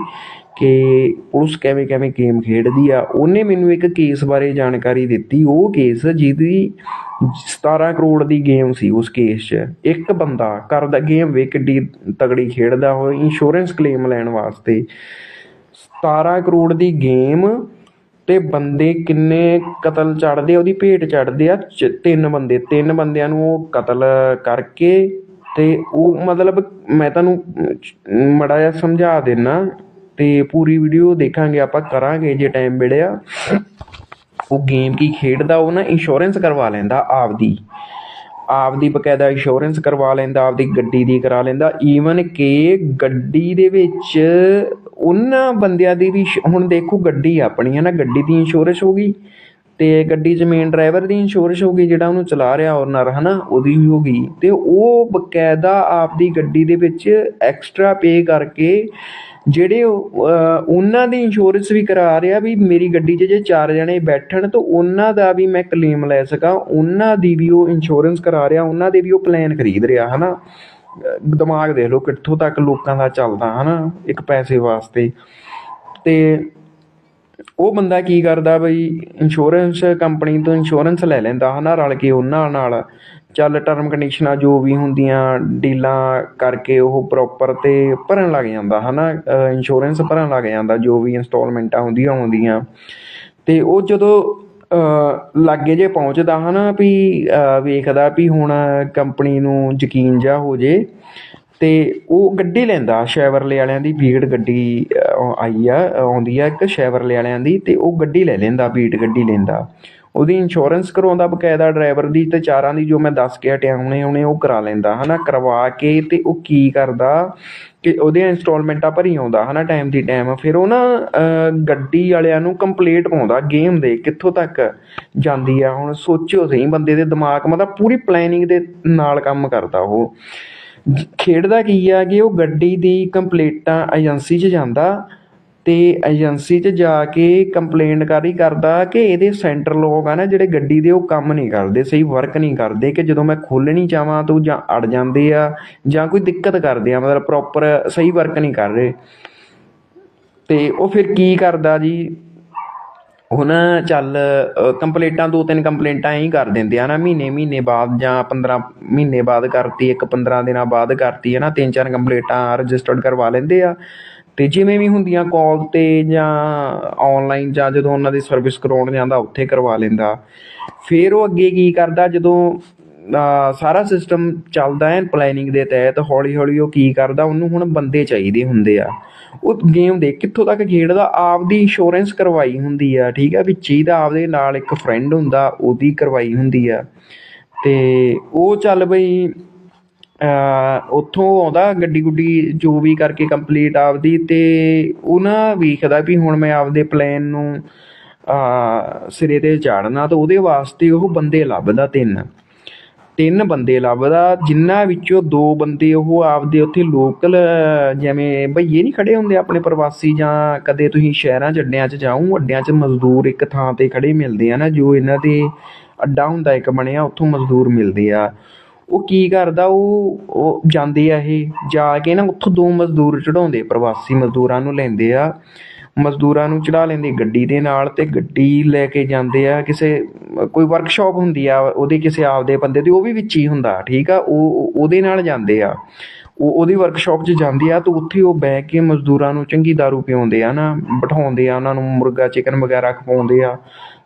ਕਿ ਪੁਲਿਸ ਕਿਵੇਂ ਕਿਵੇਂ ਗੇਮ ਖੇਡਦੀ ਆ। ਉਹਨੇ ਮੈਨੂੰ ਇੱਕ ਕੇਸ ਬਾਰੇ ਜਾਣਕਾਰੀ ਦਿੱਤੀ। ਉਹ ਕੇਸ ਜਿਹਦੀ 17 ਕਰੋੜ ਦੀ ਗੇਮ ਸੀ ਉਸ ਕੇਸ 'ਚ। ਇੱਕ ਬੰਦਾ ਕਰਦਾ ਗੇਮ ਵੇ ਕਿੱਡੀ ਤਗੜੀ ਖੇਡਦਾ, ਉਹ ਇੰਸ਼ੋਰੈਂਸ ਕਲੇਮ ਲੈਣ ਵਾਸਤੇ। 17 ਕਰੋੜ ਦੀ ਗੇਮ ਤੇ ਬੰਦੇ ਕਿੰਨੇ ਕਤਲ ਚੜਦੇ ਉਹਦੀ ਭੇਟ ਚੜਦੇ ਆ, ਚ- ਤਿੰਨ ਬੰਦੇ, ਤਿੰਨ ਬੰਦਿਆਂ ਨੂੰ ਉਹ ਕਤਲ ਕਰਕੇ ਤੇ ਉਹ ਮਤਲਬ ਮੈਂ ਤੁਹਾਨੂੰ ਮੜਾ ਜਿਹਾ ਸਮਝਾ ਦੇਣਾ ਤੇ ਪੂਰੀ ਵੀਡੀਓ ਦੇਖਾਂਗੇ, ਆਪਾਂ ਕਰਾਂਗੇ ਜੇ ਟਾਈਮ ਮਿਲਿਆ। ਉਹ ਗੇਮ ਕੀ ਖੇਡਦਾ, ਉਹ ਨਾ ਇੰਸ਼ੋਰੈਂਸ ਕਰਵਾ ਲੈਂਦਾ ਆਪਦੀ। ਆਪਦੀ ਬਕਾਇਦਾ ਇੰਸ਼ੋਰੈਂਸ ਕਰਵਾ ਲੈਂਦਾ, ਆਪਦੀ ਗੱਡੀ ਦੀ ਕਰਾ ਲੈਂਦਾ ਈਵਨ ਕਿ ਗੱਡੀ ਦੇ ਵਿੱਚ ਉਹਨਾਂ ਬੰਦਿਆਂ ਦੀ ਵੀ ਹੁਣ ਦੇਖੋ ਗੱਡੀ ਆਪਣੀ ਹੈ ਨਾ, ਗੱਡੀ ਦੀ ਇੰਸ਼ੋਰੈਂਸ ਹੋ ਗਈ ਤੇ ਗੱਡੀ 'ਚ ਮੇਨ ਡਰਾਈਵਰ ਦੀ ਇੰਸ਼ੋਰੈਂਸ ਹੋ ਗਈ ਜਿਹੜਾ ਉਹਨੂੰ ਚਲਾ ਰਿਹਾ ਓਨਰ ਹਨਾ, ਉਹਦੀ ਵੀ ਹੋ ਗਈ ਤੇ ਉਹ ਬਕਾਇਦਾ ਆਪਦੀ ਗੱਡੀ ਦੇ ਵਿੱਚ ਐਕਸਟਰਾ ਪੇ ਕਰਕੇ ਜਿਹੜੇ ਉਹ, ਉਹਨਾਂ ਦੀ ਇੰਸ਼ੋਰੈਂਸ ਵੀ ਕਰਾ ਰਿਹਾ ਵੀ ਮੇਰੀ ਗੱਡੀ 'ਚ ਜੇ ਚਾਰ ਜਣੇ ਬੈਠਣ ਤਾਂ ਉਹਨਾਂ ਦਾ ਵੀ ਮੈਂ ਕਲੇਮ ਲੈ ਸਕਾਂ ਉਹਨਾਂ ਦੀ ਵੀ ਉਹ ਇੰਸ਼ੋਰੈਂਸ ਕਰਾ ਰਿਹਾ ਉਹਨਾਂ ਦੇ ਵੀ ਉਹ ਪਲੈਨ ਖਰੀਦ ਰਿਹਾ ਹੈ ਨਾ ਦਿਮਾਗ ਦੇਖ ਲਓ ਕਿੱਥੋਂ ਤੱਕ ਲੋਕਾਂ ਦਾ ਚੱਲਦਾ ਹੈ ਨਾ ਇੱਕ ਪੈਸੇ ਵਾਸਤੇ। ਤੇ ਉਹ ਬੰਦਾ ਕੀ ਕਰਦਾ ਬਈ ਇੰਸ਼ੋਰੈਂਸ ਕੰਪਨੀ ਤੋਂ ਇੰਸ਼ੋਰੈਂਸ ਲੈ ਲੈਂਦਾ ਹਨਾ? ਰਲ ਕੇ ਉਹਨਾਂ ਨਾਲ। ਚੱਲ ਟਰਮ ਕੰਡੀਸ਼ਨਾਂ ਜੋ ਵੀ ਹੁੰਦੀਆਂ ਡੀਲਾਂ ਕਰਕੇ ਉਹ ਪ੍ਰੋਪਰ ਤੇ ਭਰਨ ਲੱਗ ਜਾਂਦਾ ਹੈ ਨਾ ਇੰਸ਼ੋਰੈਂਸ ਭਰਨ ਲੱਗ ਜਾਂਦਾ, ਜੋ ਵੀ ਇੰਸਟੋਲਮੈਂਟਾਂ ਹੁੰਦੀਆਂ ਹੁੰਦੀਆਂ ਅਤੇ ਉਹ ਜਦੋਂ ਲਾਗੇ ਜੇ ਪਹੁੰਚਦਾ ਹੈ ਨਾ ਵੀ ਵੇਖਦਾ ਵੀ ਹੁਣ ਕੰਪਨੀ ਨੂੰ ਯਕੀਨ ਜਿਹਾ ਹੋ ਜੇ ਅਤੇ ਉਹ ਗੱਡੀ ਲੈਂਦਾ, ਸ਼ੈਵਰਲੇ ਵਾਲਿਆਂ ਦੀ ਬੀਟ ਗੱਡੀ ਆਈ ਆ, ਆਉਂਦੀ ਆ ਇੱਕ ਸ਼ੈਵਰਲੇ ਵਾਲਿਆਂ ਦੀ ਅਤੇ ਉਹ ਗੱਡੀ ਲੈ ਲੈਂਦਾ ਬੀਟ ਗੱਡੀ ਲੈਂਦਾ। ਉਹਦੀ ਇੰਸ਼ੋਰੈਂਸ ਕਰਵਾਉਂਦਾ ਬਕਾਇਦਾ ਡਰਾਈਵਰ ਦੀ ਅਤੇ ਚਾਰਾਂ ਦੀ ਜੋ ਮੈਂ ਦੱਸ ਕੇ ਹਟਿਆ ਹੁਣੇ ਹੁਣੇ ਉਹ ਕਰਾ ਲੈਂਦਾ ਹੈ ਨਾ ਕਰਵਾ ਕੇ ਅਤੇ ਉਹ ਕੀ ਕਰਦਾ ਕਿ ਉਹਦੀਆਂ ਇੰਸਟਾਲਮੈਂਟਾਂ ਭਰੀ ਆਉਂਦਾ ਹੈ ਨਾ ਟਾਈਮ ਦੀ ਟਾਈਮ ਫਿਰ ਉਹ ਨਾ ਗੱਡੀ ਵਾਲਿਆਂ ਨੂੰ ਕੰਪਲੇਂਟ ਪਾਉਂਦਾ ਗੇਮ ਦੇ, ਕਿੱਥੋਂ ਤੱਕ ਜਾਂਦੀ ਆ, ਹੁਣ ਸੋਚਿਓ ਸਹੀ, ਬੰਦੇ ਦੇ ਦਿਮਾਗ, ਮਤਲਬ ਪੂਰੀ ਪਲੈਨਿੰਗ ਦੇ ਨਾਲ ਕੰਮ ਕਰਦਾ ਉਹ। ਖੇਡਦਾ ਕੀ ਆ ਕਿ ਉਹ ਗੱਡੀ ਦੀ ਕੰਪਲੀਟਾਂ ਏਜੰਸੀ 'ਚ ਜਾਂਦਾ ਅਤੇ ਏਜੰਸੀ 'ਚ ਜਾ ਕੇ ਕੰਪਲੇਂਟ ਕਰੀ ਕਰਦਾ ਕਿ ਇਹਦੇ ਸੈਂਟਰ ਲੋਕ ਆ ਨਾ ਜਿਹੜੇ ਗੱਡੀ ਦੇ ਉਹ ਕੰਮ ਨਹੀਂ ਕਰਦੇ, ਸਹੀ ਵਰਕ ਨਹੀਂ ਕਰਦੇ ਕਿ ਜਦੋਂ ਮੈਂ ਖੋਲ੍ਹਣੀ ਚਾਹਵਾਂ ਤਾਂ ਉਹ ਜਾਂ ਅੜ ਜਾਂਦੇ ਆ ਜਾਂ ਕੋਈ ਦਿੱਕਤ ਕਰਦੇ ਆ, ਮਤਲਬ ਪ੍ਰੋਪਰ ਸਹੀ ਵਰਕ ਨਹੀਂ ਕਰ ਰਹੇ। ਅਤੇ ਉਹ ਫਿਰ ਕੀ ਕਰਦਾ ਜੀ? ਹੁਣ ਚੱਲ ਕੰਪਲੇਂਟਾਂ ਦੋ ਤਿੰਨ ਕੰਪਲੇਂਟਾਂ ਹੀ ਕਰ ਦਿੰਦੇ ਆ ਨਾ, ਮਹੀਨੇ ਮਹੀਨੇ ਬਾਅਦ ਜਾਂ 15 ਮਹੀਨੇ ਬਾਅਦ ਕਰਤੀ, ਇੱਕ 15 ਦਿਨਾਂ ਬਾਅਦ ਕਰਤੀ ਹੈ ਨਾ ਤਿੰਨ ਚਾਰ ਕੰਪਲੇਂਟਾਂ ਰਜਿਸਟਰਡ ਕਰਵਾ ਲੈਂਦੇ ਆ। ਅਤੇ ਜਿਵੇਂ ਵੀ ਹੁੰਦੀਆਂ ਕਾਲ ਤੇ ਜਾਂ ਔਨਲਾਈਨ ਜਾਂ ਜਦੋਂ ਉਹਨਾਂ ਦੀ ਸਰਵਿਸ ਕਰਵਾਉਣ ਜਾਂਦਾ, ਉੱਥੇ ਕਰਵਾ ਲੈਂਦਾ। ਫਿਰ ਉਹ ਅੱਗੇ ਕੀ ਕਰਦਾ, ਜਦੋਂ ਸਾਰਾ ਸਿਸਟਮ ਚੱਲਦਾ ਹੈ ਪਲੈਨਿੰਗ ਦੇ ਤਹਿਤ ਹੌਲੀ ਹੌਲੀ ਉਹ ਕੀ ਕਰਦਾ, ਉਹਨੂੰ ਹੁਣ ਬੰਦੇ ਚਾਹੀਦੇ ਹੁੰਦੇ ਆ। ਉਹ ਗੇਮ ਦੇ ਕਿੱਥੋਂ ਤੱਕ ਖੇਡਦਾ, ਆਪਦੀ ਇੰਸ਼ੋਰੈਂਸ ਕਰਵਾਈ ਹੁੰਦੀ ਆ, ਠੀਕ ਆ? ਵਿੱਚ ਹੀ ਦਾ ਆਪਦੇ ਨਾਲ ਇੱਕ ਫਰੈਂਡ ਹੁੰਦਾ, ਉਹਦੀ ਕਰਵਾਈ ਹੁੰਦੀ ਆ। ਤੇ ਉਹ ਚੱਲ ਬਈ ਉੱਥੋਂ ਆਉਂਦਾ ਗੱਡੀ ਗੁੱਡੀ ਜੋ ਵੀ ਕਰਕੇ ਕੰਪਲੀਟ ਆਪਦੀ ਅਤੇ ਉਹ ਨਾ ਵੇਖਦਾ ਵੀ ਹੁਣ ਮੈਂ ਆਪਦੇ ਪਲੈਨ ਨੂੰ ਸਿਰੇ ਤੇ ਚਾੜਨਾ ਤਾਂ ਉਹਦੇ ਵਾਸਤੇ ਉਹ ਬੰਦੇ ਲੱਭਦਾ ਤਿੰਨ। ਤਿੰਨ ਬੰਦੇ ਲੱਭਦਾ ਜਿਨ੍ਹਾਂ ਵਿੱਚੋਂ ਦੋ ਬੰਦੇ ਉਹ ਆਪਦੇ ਉੱਥੇ ਲੋਕਲ ਜਿਵੇਂ ਭਈਏ ਨਹੀਂ ਖੜੇ ਹੁੰਦੇ ਆਪਣੇ ਪ੍ਰਵਾਸੀ ਜਾਂ ਕਦੇ ਤੁਸੀਂ ਸ਼ਹਿਰਾਂ 'ਚ ਅੱਡਿਆਂ 'ਚ ਜਾਓ ਅੱਡਿਆਂ 'ਚ ਮਜ਼ਦੂਰ ਇੱਕ ਥਾਂ ਤੇ ਖੜੇ ਮਿਲਦੇ ਆ ਨਾ, ਜੋ ਇਹਨਾਂ ਦੇ ਅੱਡਾ ਹੁੰਦਾ, ਇੱਕ ਬਣਿਆ, ਉੱਥੋਂ ਮਜ਼ਦੂਰ ਮਿਲਦੇ ਆ। ਉਹ ਕੀ ਕਰਦਾ, ਉਹ ਉਹ ਜਾਂਦੇ ਆ ਇਹ, ਜਾ ਕੇ ਨਾ ਉੱਥੋਂ ਦੋ ਮਜ਼ਦੂਰ ਚੜਾਉਂਦੇ ਪ੍ਰਵਾਸੀ ਮਜ਼ਦੂਰਾਂ ਨੂੰ ਲੈਂਦੇ ਆ। ਮਜ਼ਦੂਰਾਂ ਨੂੰ ਚੜਾ ਲੈਂਦੇ ਗੱਡੀ ਦੇ ਨਾਲ ਤੇ ਗੱਡੀ ਲੈ ਕੇ ਜਾਂਦੇ ਆ, ਕਿਸੇ, ਕੋਈ ਵਰਕਸ਼ਾਪ ਹੁੰਦੀ ਆ, ਉਹਦੇ ਕਿਸੇ ਆਪਦੇ ਬੰਦੇ ਦੀ, ਉਹ ਵੀ ਵਿੱਚ ਹੀ ਹੁੰਦਾ, ਠੀਕ ਆ? ਉਹ ਉਹਦੇ ਨਾਲ ਜਾਂਦੇ ਆ। ਉਹ, ਉਹਦੀ ਵਰਕਸ਼ਾਪ 'ਚ ਜਾਂਦੇ ਆ ਤੇ ਉੱਥੇ ਉਹ ਬਹਿ ਕੇ ਮਜ਼ਦੂਰਾਂ ਨੂੰ ਚੰਗੀ ਦਾਰੂ ਪਿਆਉਂਦੇ ਆ ਨਾ, ਬਿਠਾਉਂਦੇ ਆ, ਉਹਨਾਂ ਨੂੰ ਮੁਰਗਾ ਚਿਕਨ ਵਗੈਰਾ ਖਵਾਉਂਦੇ ਆ।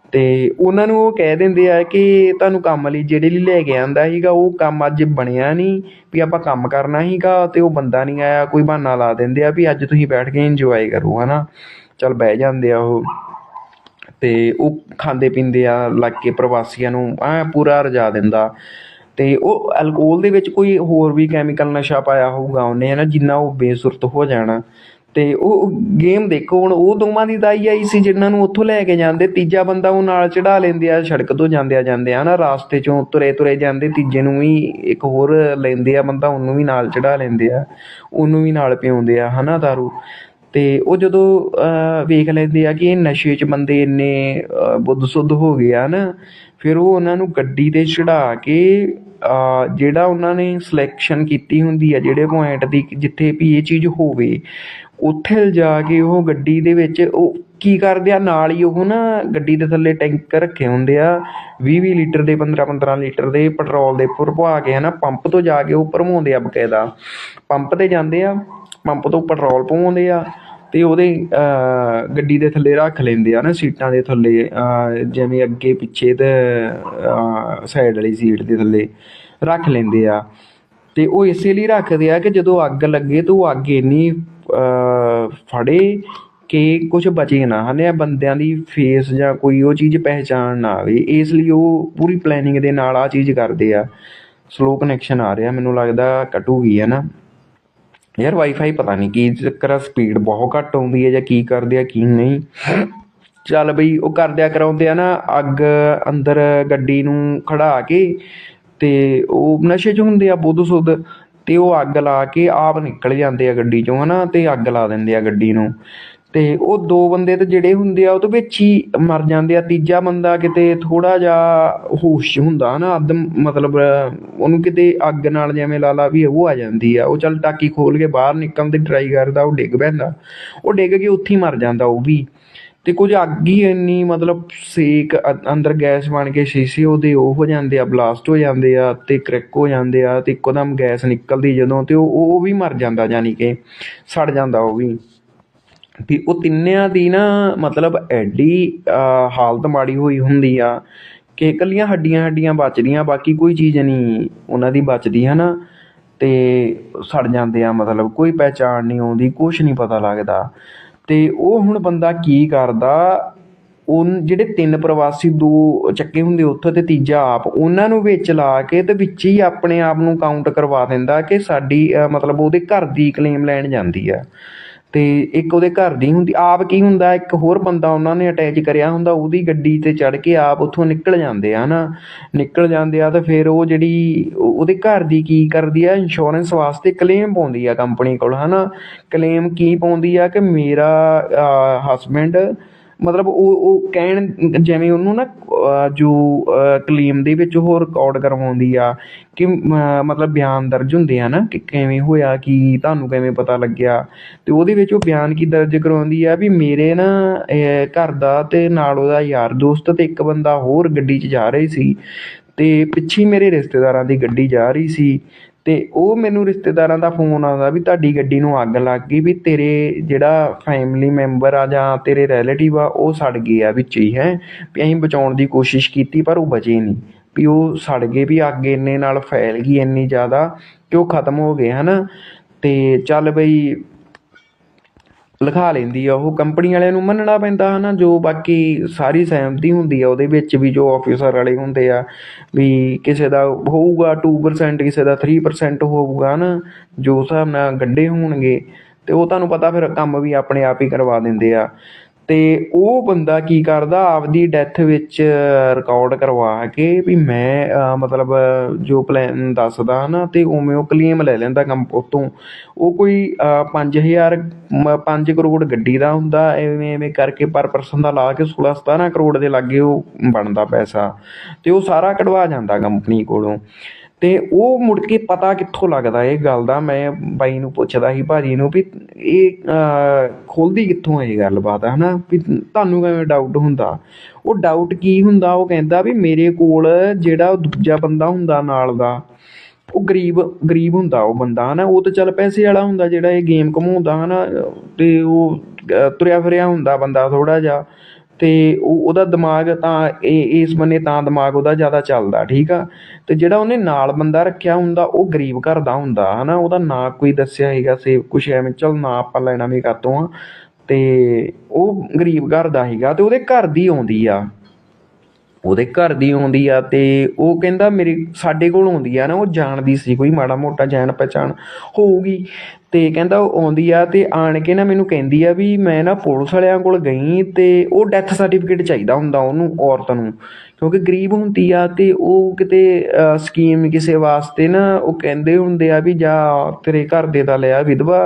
ਅਤੇ ਉਹਨਾਂ ਨੂੰ ਉਹ ਕਹਿ ਦਿੰਦੇ ਆ ਕਿ ਤੁਹਾਨੂੰ ਕੰਮ ਲਈ ਜਿਹੜੇ ਲਈ ਲੈ ਕੇ ਆਉਂਦਾ ਸੀਗਾ, ਉਹ ਕੰਮ ਅੱਜ ਬਣਿਆ ਨਹੀਂ ਵੀ ਆਪਾਂ ਕੰਮ ਕਰਨਾ ਸੀਗਾ ਅਤੇ ਉਹ ਬੰਦਾ ਨਹੀਂ ਆਇਆ, ਕੋਈ ਬਹਾਨਾ ਲਾ ਦਿੰਦੇ ਆ ਵੀ ਅੱਜ ਤੁਸੀਂ ਬੈਠ ਕੇ ਇੰਜੋਏ ਕਰੋ ਹੈ ਨਾ ਚੱਲ ਬਹਿ ਜਾਂਦੇ ਆ ਉਹ। ਅਤੇ ਉਹ ਖਾਂਦੇ ਪੀਂਦੇ ਆ ਲੱਗ ਕੇ ਪ੍ਰਵਾਸੀਆਂ ਨੂੰ, ਐ ਪੂਰਾ ਰਜਾ ਦਿੰਦਾ। ਅਤੇ ਉਹ ਅਲਕੋਹਲ ਦੇ ਵਿੱਚ ਕੋਈ ਹੋਰ ਵੀ ਕੈਮੀਕਲ ਨਸ਼ਾ ਪਾਇਆ ਹੋਊਗਾ, ਉਹਨੇ ਹੈ ਨਾ ਜਿੰਨਾ ਉਹ ਬੇਸੁਰਤ ਹੋ ਜਾਣਾ। ਅਤੇ ਉਹ ਗੇਮ ਦੇਖੋ, ਹੁਣ ਉਹ ਦੋਵਾਂ ਦੀ ਦਾਈ ਆਈ ਸੀ ਜਿਹਨਾਂ ਨੂੰ ਉੱਥੋਂ ਲੈ ਕੇ ਜਾਂਦੇ, ਤੀਜਾ ਬੰਦਾ ਉਹ ਨਾਲ ਚੜਾ ਲੈਂਦੇ ਆ, ਸੜਕ ਤੋਂ ਜਾਂਦੇ ਆ ਹੈ ਨਾ ਰਾਸਤੇ ਚੋਂ ਤੁਰੇ ਤੁਰੇ ਜਾਂਦੇ, ਤੀਜੇ ਨੂੰ ਵੀ ਇੱਕ ਹੋਰ ਲੈਂਦੇ ਆ ਬੰਦਾ, ਉਹਨੂੰ ਵੀ ਨਾਲ ਚੜਾ ਲੈਂਦੇ ਆ, ਉਹਨੂੰ ਵੀ ਨਾਲ ਪਿਆਉਂਦੇ ਆ ਹੈ ਨਾ ਦਾਰੂ। ਅਤੇ ਉਹ ਜਦੋਂ ਵੇਖ ਲੈਂਦੇ ਆ ਕਿ ਇਹ ਨਸ਼ੇ 'ਚ ਬੰਦੇ ਇੰਨੇ ਬੁੱਧ ਸੁੱਧ ਹੋ ਗਏ ਆ ਨਾ ਫਿਰ ਉਹ ਉਹਨਾਂ ਨੂੰ ਗੱਡੀ ਤੇ ਚੜਾ ਕੇ ਜਿਹੜਾ ਉਹਨਾਂ ਨੇ ਸਿਲੈਕਸ਼ਨ ਕੀਤੀ ਹੁੰਦੀ ਆ, ਜਿਹੜੇ ਪੁਆਇੰਟ ਦੀ, ਜਿੱਥੇ ਵੀ ਇਹ ਚੀਜ਼ ਹੋਵੇ, ਉੱਥੇ ਜਾ ਕੇ ਉਹ ਗੱਡੀ ਦੇ ਵਿੱਚ ਉਹ ਕੀ ਕਰਦੇ ਆ, ਨਾਲ ਹੀ ਉਹ ਨਾ ਗੱਡੀ ਦੇ ਥੱਲੇ ਟੈਂਕਰ ਰੱਖੇ ਹੁੰਦੇ ਆ 20 20 ਲੀਟਰ ਦੇ 15 15 ਲੀਟਰ ਦੇ ਪੈਟਰੋਲ ਦੇ ਭਰਵਾ ਕੇ ਹਨਾ, ਪੰਪ ਤੋਂ ਜਾ ਕੇ ਉਹ ਭਰਵਾਉਂਦੇ ਆ ਬਕਾਇਦਾ। ਪੰਪ ਤੇ ਜਾਂਦੇ ਆ, ਪੰਪ ਤੋਂ ਪੈਟਰੋਲ ਪਵਾਉਂਦੇ ਆ ਅਤੇ ਉਹਦੇ ਗੱਡੀ ਦੇ ਥੱਲੇ ਰੱਖ ਲੈਂਦੇ ਆ ਨਾ ਸੀਟਾਂ ਦੇ ਥੱਲੇ ਜਿਵੇਂ ਅੱਗੇ ਪਿੱਛੇ ਤੇ ਸਾਈਡ ਵਾਲੀ ਸੀਟ ਦੇ ਥੱਲੇ ਰੱਖ ਲੈਂਦੇ ਆ। ਅਤੇ ਉਹ ਇਸੇ ਲਈ ਰੱਖਦੇ ਆ ਕਿ ਜਦੋਂ ਅੱਗ ਲੱਗੇ ਤਾਂ ਉਹ ਅੱਗ ਇੰਨੀ ਫੜੇ ਕਿ ਕੁਝ ਬਚੇ ਨਾ। ਹਨੇ ਬੰਦਿਆਂ ਦੀ ਫੇਸ ਜਾਂ ਕੋਈ ਉਹ ਚੀਜ਼ ਪਹਿਚਾਣ ਨਾ ਆਵੇ। ਇਸ ਲਈ ਉਹ ਪੂਰੀ ਪਲੈਨਿੰਗ ਦੇ ਨਾਲ ਆ ਚੀਜ਼ ਕਰਦੇ ਆ। ਸਲੋ ਕਨੈਕਸ਼ਨ ਆ ਰਿਹਾ। ਮੈਨੂੰ ਲੱਗਦਾ ਕਟੂਗੀ ਹੈ ਨਾ? ਯਾਰ ਵਾਈਫਾਈ ਪਤਾ ਨਹੀਂ ਕੀ ਚੱਕਰ ਆ ਸਪੀਡ ਬਹੁਤ ਘੱਟ ਆਉਂਦੀ ਹੈ ਜਾਂ ਕੀ ਕਰਦੇ ਆ, ਕੀ ਨਹੀਂ। ਚੱਲ ਬਈ, ਉਹ ਕਰਦਿਆ ਕਰਾਉਂਦੇ ਆ ਨਾ ਅੱਗ ਅੰਦਰ ਗੱਡੀ ਨੂੰ ਖੜਾ ਕੇ ਤੇ ਉਹ ਨਸ਼ੇ 'ਚ ਹੁੰਦੇ ਆ ਬੁੱਧ ਸੁੱਧ, ਤੇ ਉਹ ਅੱਗ ਲਾ ਕੇ ਆਪ ਨਿਕਲ ਜਾਂਦੇ ਆ ਗੱਡੀ 'ਚੋਂ, ਹਨਾ, ਤੇ ਅੱਗ ਲਾ ਦਿੰਦੇ ਆ ਗੱਡੀ ਨੂੰ। ਅਤੇ ਉਹ ਦੋ ਬੰਦੇ ਤਾਂ ਜਿਹੜੇ ਹੁੰਦੇ ਆ ਉਹਦੇ ਵਿੱਚ ਹੀ ਮਰ ਜਾਂਦੇ ਆ। ਤੀਜਾ ਬੰਦਾ ਕਿਤੇ ਥੋੜ੍ਹਾ ਜਿਹਾ ਹੋਸ਼ 'ਚ ਹੁੰਦਾ ਨਾ ਅੱਧ ਮਤਲਬ ਉਹਨੂੰ ਕਿਤੇ ਅੱਗ ਨਾਲ ਜਿਵੇਂ ਲਾ ਲਾ ਵੀ ਉਹ ਆ ਜਾਂਦੀ ਆ। ਉਹ ਚੱਲ ਟਾਕੀ ਖੋਲ੍ਹ ਕੇ ਬਾਹਰ ਨਿਕਲਣ ਦੀ ਟਰਾਈ ਕਰਦਾ, ਉਹ ਡਿੱਗ ਪੈਂਦਾ। ਉਹ ਡਿੱਗ ਕੇ ਉੱਥੇ ਹੀ ਮਰ ਜਾਂਦਾ ਉਹ ਵੀ। ਅਤੇ ਕੁਝ ਅੱਗ ਹੀ ਇੰਨੀ ਮਤਲਬ ਸੇਕ ਅ- ਅੰਦਰ ਗੈਸ ਬਣ ਕੇ ਸ਼ੀਸ਼ੇ ਉਹਦੇ ਉਹ ਹੋ ਜਾਂਦੇ ਆ ਬਲਾਸਟ ਹੋ ਜਾਂਦੇ ਆ ਅਤੇ ਕ੍ਰੈਕ ਹੋ ਜਾਂਦੇ ਆ ਅਤੇ ਇੱਕੋ ਦਮ ਗੈਸ ਨਿਕਲਦੀ ਜਦੋਂ ਤੇ ਉਹ ਉਹ ਵੀ ਮਰ ਜਾਂਦਾ ਯਾਨੀ ਕਿ, ਸੜ ਜਾਂਦਾ ਉਹ ਵੀ। ਵੀ ਉਹ ਤਿੰਨਿਆਂ ਦੀ ਨਾ ਮਤਲਬ ਐਡੀ ਹਾਲਤ ਮਾੜੀ ਹੋਈ ਹੁੰਦੀ ਆ ਕਿ ਇਕੱਲੀਆਂ ਹੱਡੀਆਂ ਹੱਡੀਆਂ ਬਚਦੀਆਂ, ਬਾਕੀ ਕੋਈ ਚੀਜ਼ ਨਹੀਂ ਉਹਨਾਂ ਦੀ ਬਚਦੀ ਹੈ ਨਾ ਅਤੇ ਸੜ ਜਾਂਦੇ ਆ, ਮਤਲਬ ਕੋਈ ਪਹਿਚਾਣ ਨਹੀਂ ਆਉਂਦੀ, ਕੁਛ ਨਹੀਂ ਪਤਾ ਲੱਗਦਾ। ਅਤੇ ਉਹ ਹੁਣ ਬੰਦਾ ਕੀ ਕਰਦਾ ਉਹ ਜਿਹੜੇ ਤਿੰਨ ਪ੍ਰਵਾਸੀ ਦੋ ਚੱਕੇ ਹੁੰਦੇ ਉੱਥੇ ਤੇ ਤੀਜਾ ਆਪ, ਉਹਨਾਂ ਨੂੰ ਵਿੱਚ ਲਾ ਕੇ ਤੇ ਵਿੱਚ ਹੀ ਆਪਣੇ ਆਪ ਨੂੰ ਕਾਊਂਟ ਕਰਵਾ ਦਿੰਦਾ ਕਿ ਸਾਡੀ ਮਤਲਬ ਉਹਦੇ ਘਰ ਦੀ ਕਲੇਮ ਲੈਣ ਜਾਂਦੀ ਆ। ਅਤੇ ਇੱਕ ਉਹਦੇ ਘਰ ਦੀ ਹੁੰਦੀ, ਆਪ ਕੀ ਹੁੰਦਾ, ਇੱਕ ਹੋਰ ਬੰਦਾ ਉਹਨਾਂ ਨੇ ਅਟੈਚ ਕਰਿਆ ਹੁੰਦਾ, ਉਹਦੀ ਗੱਡੀ ਤੇ ਚੜ੍ਹ ਕੇ ਆਪ ਉੱਥੋਂ ਨਿਕਲ ਜਾਂਦੇ ਆ ਹੈ ਨਾ। ਨਿਕਲ ਜਾਂਦੇ ਆ ਤੇ ਫਿਰ ਉਹ ਜਿਹੜੀ ਉਹਦੇ ਘਰ ਦੀ ਕੀ ਕਰਦੀ ਆ ਇੰਸ਼ੋਰੈਂਸ ਵਾਸਤੇ ਕਲੇਮ ਪਾਉਂਦੀ ਆ ਕੰਪਨੀ ਕੋਲ ਹੈ ਨਾ ਕਲੇਮ ਕੀ ਪਾਉਂਦੀ ਆ ਕਿ ਮੇਰਾ ਹਸਬੈਂਡ ਮਤਲਬ ਉਹ ਉਹ ਕਹਿਣ ਜਿਵੇਂ ਉਹਨੂੰ ਨਾ ਜੋ ਕਲੇਮ ਦੇ ਵਿੱਚ ਉਹ ਰਿਕਾਰਡ ਕਰਵਾਉਂਦੀ ਆ ਕਿ ਮਤਲਬ ਬਿਆਨ ਦਰਜ ਹੁੰਦੇ ਆ ਨਾ, ਕਿ ਕਿਵੇਂ ਹੋਇਆ, ਕਿ ਤੁਹਾਨੂੰ ਕਿਵੇਂ ਪਤਾ ਲੱਗਿਆ। ਤੇ ਉਹਦੇ ਵਿੱਚ ਉਹ ਬਿਆਨ ਕੀ ਦਰਜ ਕਰਵਾਉਂਦੀ ਆ ਵੀ ਮੇਰੇ ਨਾ ਘਰ ਦਾ ਤੇ ਨਾਲ ਉਹਦਾ ਯਾਰ ਦੋਸਤ ਤੇ ਇੱਕ ਬੰਦਾ ਹੋਰ ਗੱਡੀ 'ਚ ਜਾ ਰਹੇ ਸੀ ਤੇ ਪਿੱਛੇ ਮੇਰੇ ਰਿਸ਼ਤੇਦਾਰਾਂ ਦੀ ਗੱਡੀ ਜਾ ਰਹੀ ਸੀ ਅਤੇ ਉਹ ਮੈਨੂੰ ਰਿਸ਼ਤੇਦਾਰਾਂ ਦਾ ਫੋਨ ਆਉਂਦਾ ਵੀ ਤੁਹਾਡੀ ਗੱਡੀ ਨੂੰ ਅੱਗ ਲੱਗ ਗਈ ਵੀ ਤੇਰੇ ਜਿਹੜਾ ਫੈਮਿਲੀ ਮੈਂਬਰ ਆ ਜਾਂ ਤੇਰੇ ਰੈਲੇਟਿਵ ਆ, ਉਹ ਸੜ ਗਏ ਆ ਵਿੱਚ ਹੀ, ਹੈਂ। ਵੀ ਅਸੀਂ ਬਚਾਉਣ ਦੀ ਕੋਸ਼ਿਸ਼ ਕੀਤੀ ਪਰ ਉਹ ਬਚੇ ਨਹੀਂ। ਵੀ ਉਹ ਸੜ ਗਏ ਵੀ ਅੱਗ ਇੰਨੇ ਨਾਲ ਫੈਲ ਗਈ ਇੰਨੀ ਜ਼ਿਆਦਾ ਕਿ ਉਹ ਖਤਮ ਹੋ ਗਏ ਹੈ ਨਾ ਅਤੇ ਚੱਲ ਬਈ ਲਿਖਾ ਲੈਂਦੀ ਆ, ਉਹ ਕੰਪਨੀ ਵਾਲਿਆਂ ਨੂੰ ਮੰਨਣਾ ਪੈਂਦਾ ਹੈ ਨਾ ਜੋ ਬਾਕੀ ਸਾਰੀ ਸਹਿਮਤੀ ਹੁੰਦੀ ਆ, ਉਹਦੇ ਵਿੱਚ ਵੀ ਜੋ ਆਫਿਸਰ ਵਾਲੇ ਹੁੰਦੇ ਆ, ਵੀ ਕਿਸੇ ਦਾ ਹੋਊਗਾ 2% ਕਿਸੇ ਦਾ 3% ਹੋਊਗਾ ਨਾ ਜੋ ਹਿਸਾਬ ਨਾਲ ਗੱਡੇ ਹੋਣਗੇ ਅਤੇ ਉਹ ਤੁਹਾਨੂੰ ਪਤਾ ਫਿਰ ਕੰਮ ਵੀ ਆਪਣੇ ਆਪ ਹੀ ਕਰਵਾ ਦਿੰਦੇ ਆ। ਅਤੇ ਉਹ ਬੰਦਾ ਕੀ ਕਰਦਾ, ਆਪਦੀ ਡੈਥ ਵਿੱਚ ਰਿਕਾਰਡ ਕਰਵਾ ਕੇ ਵੀ ਮੈਂ ਮਤਲਬ ਜੋ ਪਲੈਨ ਦੱਸਦਾ ਹੈ ਨਾ, ਤੇ ਉਵੇਂ ਉਹ ਕਲੇਮ ਲੈ ਲੈਂਦਾ ਕੰਮ ਉਤੋਂ। ਉਹ ਕੋਈ 5000 5 ਕਰੋੜ ਗੱਡੀ ਦਾ ਹੁੰਦਾ, ਐਵੇਂ ਐਵੇਂ ਕਰਕੇ ਪਰ ਪਰਸਨ ਦਾ ਲਾ ਕੇ 16 17 ਕਰੋੜ ਦੇ ਲਾਗੇ ਉਹ ਬਣਦਾ ਪੈਸਾ। ਅਤੇ ਉਹ ਸਾਰਾ ਕਢਵਾ ਜਾਂਦਾ ਕੰਪਨੀ ਕੋਲੋਂ। ਅਤੇ ਉਹ ਮੁੜ ਕੇ ਪਤਾ ਕਿੱਥੋਂ ਲੱਗਦਾ ਇਹ ਗੱਲ ਦਾ ਮੈਂ ਬਾਈ ਨੂੰ ਪੁੱਛਦਾ ਸੀ ਭਾਅ ਜੀ ਨੂੰ ਵੀ ਇਹ ਅਹ, ਕਿੱਥੋਂ ਇਹ ਗੱਲਬਾਤ ਹੈ ਨਾ ਵੀ ਤੁਹਾਨੂੰ ਕਿਵੇਂ ਡਾਊਟ ਹੁੰਦਾ? ਉਹ ਡਾਊਟ ਕੀ ਹੁੰਦਾ? ਉਹ ਕਹਿੰਦਾ ਵੀ ਮੇਰੇ ਕੋਲ ਜਿਹੜਾ ਉਹ ਦੂਜਾ ਬੰਦਾ ਹੁੰਦਾ ਨਾਲ ਦਾ ਉਹ ਗਰੀਬ ਗਰੀਬ ਹੁੰਦਾ ਉਹ ਬੰਦਾ ਹਨਾ? ਉਹ ਤਾਂ ਚੱਲ ਪੈਸੇ ਵਾਲਾ ਹੁੰਦਾ ਜਿਹੜਾ ਇਹ ਗੇਮ ਘਮਾਉਂਦਾ ਹਨਾ? ਤੇ ਉਹ ਤੁਰਿਆ ਫਿਰਿਆ ਹੁੰਦਾ ਬੰਦਾ ਥੋੜਾ ਜਿਹਾ। ਤੇ ਉਹ ਉਹਦਾ ਦਿਮਾਗ ਤਾਂ ਇਹ, ਇਸ ਬੰਨੇ ਤਾਂ ਦਿਮਾਗ ਉਹਦਾ ਜ਼ਿਆਦਾ ਚੱਲਦਾ, ਠੀਕ ਆ? ਤੇ ਜਿਹੜਾ ਉਹਨੇ ਨਾਲ ਬੰਦਾ ਰੱਖਿਆ ਹੁੰਦਾ, ਉਹ ਗਰੀਬ ਘਰ ਦਾ ਹੁੰਦਾ ਨਾ ਉਹਦਾ ਨਾਂ ਕੋਈ ਦੱਸਿਆ ਸੀਗਾ ਸੇਵ ਕੁਛ ਐਵੇਂ, ਚੱਲ ਨਾਂ ਆਪਾਂ ਲੈਣਾ ਵੀ ਕਾਤੋਂ ਆ। ਤੇ ਉਹ ਗਰੀਬ ਘਰ ਦਾ ਸੀਗਾ ਤੇ ਉਹਦੇ ਘਰ ਦੀ ਆਉਂਦੀ ਆ। ਉਹਦੇ ਘਰ ਦੀ ਆਉਂਦੀ ਆ ਤੇ ਉਹ ਕਹਿੰਦਾ ਮੇਰੇ, ਸਾਡੇ ਕੋਲ ਆਉਂਦੀ ਆ ਨਾ, ਉਹ ਜਾਣਦੀ ਸੀ ਕੋਈ ਮਾੜਾ ਮੋਟਾ ਜਾਣ ਪਹਿਚਾਣ ਹੋਊਗੀ। ਅਤੇ ਕਹਿੰਦਾ ਉਹ ਆਉਂਦੀ ਆ ਅਤੇ ਆਣ ਕੇ ਨਾ ਮੈਨੂੰ ਕਹਿੰਦੀ ਆ ਵੀ ਮੈਂ ਨਾ ਪੁਲਿਸ ਵਾਲਿਆਂ ਕੋਲ ਗਈ ਅਤੇ ਉਹ ਡੈਥ ਸਰਟੀਫਿਕੇਟ ਚਾਹੀਦਾ ਹੁੰਦਾ ਉਹਨੂੰ, ਔਰਤ ਨੂੰ। ਕਿਉਂਕਿ ਗਰੀਬ ਹੁੰਦੀ ਆ ਅਤੇ ਉਹ ਕਿਤੇ ਸਕੀਮ ਕਿਸੇ ਵਾਸਤੇ ਨਾ ਉਹ ਕਹਿੰਦੇ ਹੁੰਦੇ ਆ ਵੀ ਜਾ ਤੇਰੇ ਘਰ ਦੇ ਦਾ ਲਿਆ ਵਿਧਵਾ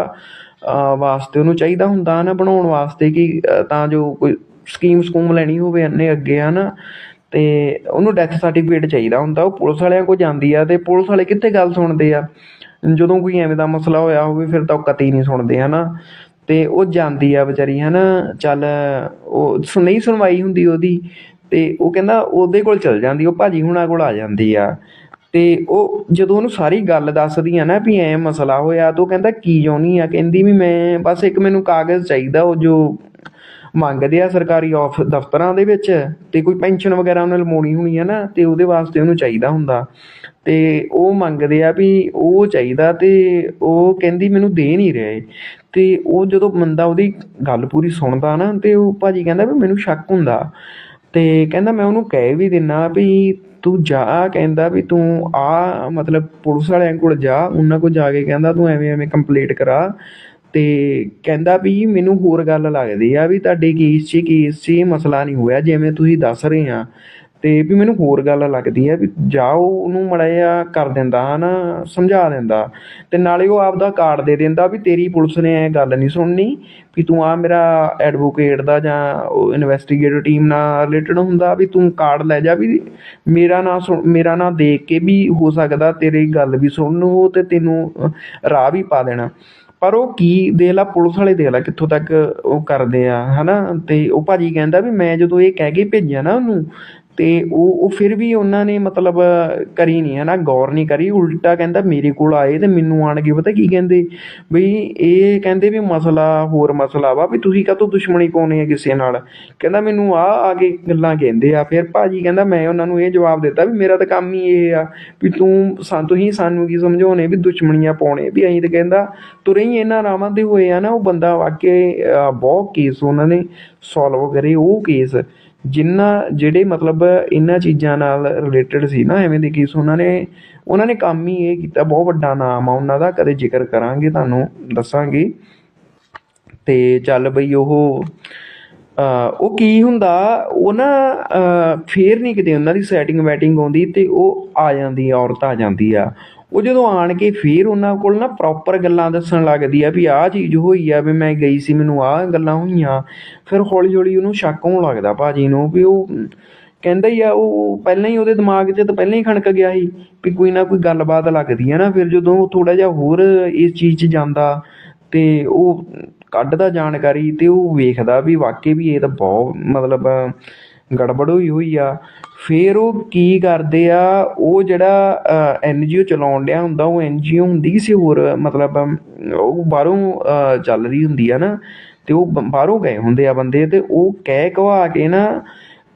ਵਾਸਤੇ ਉਹਨੂੰ ਚਾਹੀਦਾ ਹੁੰਦਾ ਨਾ ਬਣਾਉਣ ਵਾਸਤੇ ਕਿ ਤਾਂ ਜੋ ਕੋਈ ਸਕੀਮ ਸਕੂਮ ਲੈਣੀ ਹੋਵੇ ਇਹਨੇ ਅੱਗੇ, ਹਨਾ। ਅਤੇ ਉਹਨੂੰ ਡੈਥ ਸਰਟੀਫਿਕੇਟ ਚਾਹੀਦਾ ਹੁੰਦਾ, ਉਹ ਪੁਲਿਸ ਵਾਲਿਆਂ ਕੋਲ ਜਾਂਦੀ ਆ ਅਤੇ ਪੁਲਿਸ ਵਾਲੇ ਕਿੱਥੇ ਗੱਲ ਸੁਣਦੇ ਆ? ਜਦੋਂ ਕੋਈ ਐਵੇਂ ਦਾ ਮਸਲਾ ਹੋਇਆ ਹੋਵੇ, ਫਿਰ ਤਾਂ ਉਹ ਕਤੀ ਨਹੀਂ ਸੁਣਦੇ, ਹਨਾ? ਤੇ ਉਹ ਜਾਂਦੀ ਆ ਵਿਚਾਰੀ, ਹਨਾ? ਚੱਲ, ਉਹ ਸੁ- ਨਹੀਂ ਸੁਣਵਾਈ ਹੁੰਦੀ ਉਹਦੀ, ਤੇ ਉਹ ਕਹਿੰਦਾ ਉਹਦੇ ਕੋਲ ਚਲ ਜਾਂਦੀ, ਉਹ ਭਾਜੀ ਹੁਣਾਂ ਕੋਲ ਆ ਜਾਂਦੀ ਆ। ਤੇ ਉਹ ਜਦੋਂ ਉਹਨੂੰ ਸਾਰੀ ਗੱਲ ਦੱਸਦੀ ਆ ਨਾ ਵੀ ਐ ਮਸਲਾ ਹੋਇਆ, ਤਾਂ ਉਹ ਕਹਿੰਦਾ, ਕੀ ਚਾਹੁੰਦੀ ਆ? ਕਹਿੰਦੀ ਵੀ ਮੈਂ ਬਸ ਇੱਕ ਮੈਨੂੰ ਕਾਗਜ਼ ਚਾਹੀਦਾ, ਉਹ ਜੋ ਮੰਗਦੇ ਆ ਸਰਕਾਰੀ ਆਫ ਦਫ਼ਤਰਾਂ ਦੇ ਵਿੱਚ ਤੇ ਕੋਈ ਪੈਨਸ਼ਨ ਵਗੈਰਾ ਉਹਨਾਂ ਲਵਾਉਣੀ ਹੋਣੀ ਹੈ ਨਾ, ਤੇ ਉਹਦੇ ਵਾਸਤੇ ਉਹਨੂੰ ਚਾਹੀਦਾ ਹੁੰਦਾ। ਤੇ ਉਹ ਮੰਗਦੇ ਆ ਵੀ ਉਹ ਚਾਹੀਦਾ ਤੇ ਉਹ ਕਹਿੰਦੀ ਮੈਨੂੰ ਦੇ ਨਹੀਂ ਰਹੇ। ਤੇ ਉਹ ਜਦੋਂ ਬੰਦਾ ਉਹਦੀ ਗੱਲ ਪੂਰੀ ਸੁਣਦਾ ਨਾ, ਤੇ ਉਹ ਭਾਜੀ ਕਹਿੰਦਾ ਵੀ ਮੈਨੂੰ ਸ਼ੱਕ ਹੁੰਦਾ। ਤੇ ਕਹਿੰਦਾ ਮੈਂ ਉਹਨੂੰ ਕਹਿ ਵੀ ਦਿੰਨਾ ਵੀ ਤੂੰ ਜਾ, ਕਹਿੰਦਾ ਵੀ ਤੂੰ ਆ, ਮਤਲਬ ਪੁਲਿਸ ਵਾਲਿਆਂ ਕੋਲ ਜਾ, ਉਹਨਾਂ ਕੋਲ ਜਾ ਕੇ ਕਹਿੰਦਾ ਤੂੰ ਐਵੇਂ ਐਵੇਂ ਕੰਪਲੀਟ ਕਰਾ। ਅਤੇ ਕਹਿੰਦਾ ਵੀ ਮੈਨੂੰ ਹੋਰ ਗੱਲ ਲੱਗਦੀ ਆ ਵੀ ਤੁਹਾਡੇ ਕੇਸ 'ਚ ਕੇਸ 'ਚ ਇਹ ਮਸਲਾ ਨਹੀਂ ਹੋਇਆ, ਜਿਵੇਂ ਤੁਸੀਂ ਦੱਸ ਰਹੇ ਆ। ਅਤੇ ਵੀ ਮੈਨੂੰ ਹੋਰ ਗੱਲ ਲੱਗਦੀ ਆ ਵੀ ਜਾਓ, ਉਹਨੂੰ ਮਾੜਾ ਜਿਹਾ ਕਰ ਦਿੰਦਾ ਹੈ ਨਾ ਸਮਝਾ ਦਿੰਦਾ। ਅਤੇ ਨਾਲੇ ਉਹ ਆਪਦਾ ਕਾਰਡ ਦੇ ਦਿੰਦਾ ਵੀ ਤੇਰੀ ਪੁਲਿਸ ਨੇ ਇਹ ਗੱਲ ਨਹੀਂ ਸੁਣਨੀ ਵੀ ਤੂੰ ਆਹ ਮੇਰਾ ਐਡਵੋਕੇਟ ਦਾ ਜਾਂ ਉਹ ਇਨਵੈਸਟੀਗੇਟਿਵ ਟੀਮ ਨਾਲ ਰਿਲੇਟਡ ਹੁੰਦਾ ਵੀ ਤੂੰ ਕਾਰਡ ਲੈ ਜਾ ਵੀ ਮੇਰਾ ਨਾਂ ਸੁਣ, ਮੇਰਾ ਨਾਂ ਦੇਖ ਕੇ ਵੀ ਹੋ ਸਕਦਾ ਤੇਰੀ ਗੱਲ ਵੀ ਸੁਣਨ ਉਹ ਅਤੇ ਤੈਨੂੰ ਰਾਹ ਵੀ ਪਾ ਦੇਣਾ। ਪਰ ਉਹ ਕੀ ਦੇਖ ਲਾ, ਪੁਲਿਸ ਵਾਲੇ ਦੇਖ ਲਾ ਕਿੱਥੋਂ ਤੱਕ ਉਹ ਕਰਦੇ ਆ, ਹਨਾ? ਤੇ ਉਹ ਭਾਜੀ ਕਹਿੰਦਾ ਵੀ ਮੈਂ ਜਦੋਂ ਇਹ ਕਹਿ ਕੇ ਭੇਜਿਆ ਨਾ ਉਹਨੂੰ ਤੇ ਉਹ ਉਹ ਫਿਰ ਵੀ ਉਹਨਾਂ ਨੇ ਮਤਲਬ ਕਰੀ ਨਹੀਂ ਹੈ ਨਾ ਗੌਰ ਨਹੀਂ ਕਰੀ। ਉਲਟਾ ਕਹਿੰਦਾ ਮੇਰੇ ਕੋਲ ਆਏ ਤੇ ਮੈਨੂੰ ਆਣ ਕੇ ਪਤਾ ਕੀ ਕਹਿੰਦੇ? ਬਈ ਇਹ ਕਹਿੰਦੇ ਵੀ ਮਸਲਾ, ਹੋਰ ਮਸਲਾ ਵਾ ਵੀ ਤੁਸੀਂ ਕਾਹਤੋਂ ਦੁਸ਼ਮਣੀ ਪਾਉਣੀ ਆ ਕਿਸੇ ਨਾਲ? ਕਹਿੰਦਾ ਮੈਨੂੰ ਆਹ ਆ ਕੇ ਗੱਲਾਂ ਕਹਿੰਦੇ ਆ। ਫਿਰ ਭਾਜੀ ਕਹਿੰਦਾ ਮੈਂ ਉਹਨਾਂ ਨੂੰ ਇਹ ਜਵਾਬ ਦਿੱਤਾ ਵੀ ਮੇਰਾ ਤਾਂ ਕੰਮ ਹੀ ਇਹ ਆ ਵੀ ਤੂੰ ਸਾ, ਤੁਸੀਂ ਸਾਨੂੰ ਕੀ ਸਮਝਾਉਣੇ ਵੀ ਦੁਸ਼ਮਣੀਆਂ ਪਾਉਣੇ? ਵੀ ਅਸੀਂ ਤਾਂ ਕਹਿੰਦਾ ਤੁਰੇ ਹੀ ਇਹਨਾਂ ਰਾਵਾਂ ਦੇ ਹੋਏ ਆ ਨਾ, ਉਹ ਬੰਦਾ ਵਾਕੇ ਬਹੁਤ ਕੇਸ ਉਹਨਾਂ ਨੇ ਸੋਲਵ ਕਰੇ, ਉਹ ਕੇਸ ਜਿੰਨਾ ਜਿਹੜੇ ਮਤਲਬ ਇਹਨਾਂ ਚੀਜ਼ਾਂ ਨਾਲ ਰਿਲੇਟਡ ਸੀ ਨਾ, ਐਵੇਂ ਦੇ ਕੇਸ ਉਹਨਾਂ ਨੇ ਉਹਨਾਂ ਨੇ ਕੰਮ ਹੀ ਇਹ ਕੀਤਾ, ਬਹੁਤ ਵੱਡਾ ਨਾਮ ਆ ਉਹਨਾਂ ਦਾ, ਕਦੇ ਜ਼ਿਕਰ ਕਰਾਂਗੇ, ਤੁਹਾਨੂੰ ਦੱਸਾਂਗੇ। ਤੇ ਚੱਲ ਬਈ ਉਹ ਉਹ ਕੀ ਹੁੰਦਾ, ਉਹ ਨਾ, ਅਹ ਫੇਰ ਨਹੀਂ ਕਿਤੇ ਉਹਨਾਂ ਦੀ ਸੈਟਿੰਗ ਵੈਟਿੰਗ ਆਉਂਦੀ ਤੇ ਉਹ ਆ ਜਾਂਦੀ ਆ, ਔਰਤ ਆ ਜਾਂਦੀ ਆ। ਉਹ ਜਦੋਂ ਆਣ ਕੇ ਫੇਰ ਉਹਨਾਂ ਕੋਲ ਨਾ ਪ੍ਰੋਪਰ ਗੱਲਾਂ ਦੱਸਣ ਲੱਗਦੀ ਆ ਵੀ ਆਹ ਚੀਜ਼ ਹੋਈ ਆ, ਵੀ ਮੈਂ ਗਈ ਸੀ, ਮੈਨੂੰ ਆਹ ਗੱਲਾਂ ਹੋਈਆਂ। ਫਿਰ ਹੌਲੀ ਹੌਲੀ ਉਹਨੂੰ ਸ਼ੱਕ ਹੋਣ ਲੱਗਦਾ ਭਾਜੀ ਨੂੰ ਵੀ ਉਹ ਕਹਿੰਦਾ ਹੀ ਆ, ਉਹ ਪਹਿਲਾਂ ਹੀ ਉਹਦੇ ਦਿਮਾਗ 'ਚ ਤਾਂ ਪਹਿਲਾਂ ਹੀ ਖਣਕ ਗਿਆ ਸੀ ਵੀ ਕੋਈ ਨਾ ਕੋਈ ਗੱਲਬਾਤ ਲੱਗਦੀ ਹੈ ਨਾ। ਫਿਰ ਜਦੋਂ ਉਹ ਥੋੜਾ ਜਿਹਾ ਹੋਰ ਇਸ ਚੀਜ਼ 'ਚ ਜਾਂਦਾ ਤੇ ਉਹ ਕੱਢਦਾ ਜਾਣਕਾਰੀ ਤੇ ਉਹ ਵੇਖਦਾ ਵੀ ਵਾਕਈ ਵੀ ਇਹ ਤਾਂ ਬਹੁਤ ਮਤਲਬ ਗੜਬੜ ਹੋਈ ਹੋਈ ਆ ਫਿਰ ਉਹ ਕੀ ਕਰਦੇ ਆ ਉਹ ਜਿਹੜਾ ਐਨ ਜੀ ਓ ਚਲਾਉਣ ਡਿਆ ਹੁੰਦਾ ਉਹ ਐਨ ਜੀ ਓ ਹੁੰਦੀ ਕਿਸੇ ਹੋਰ ਮਤਲਬ ਉਹ ਬਾਹਰੋਂ ਅਹ, ਚੱਲ ਰਹੀ ਹੁੰਦੀ ਆ ਨਾ ਤੇ ਉਹ ਬਾਹਰੋਂ ਗਏ ਹੁੰਦੇ ਆ ਬੰਦੇ ਤੇ ਉਹ ਕਹਿ ਕਵਾ ਕੇ ਨਾ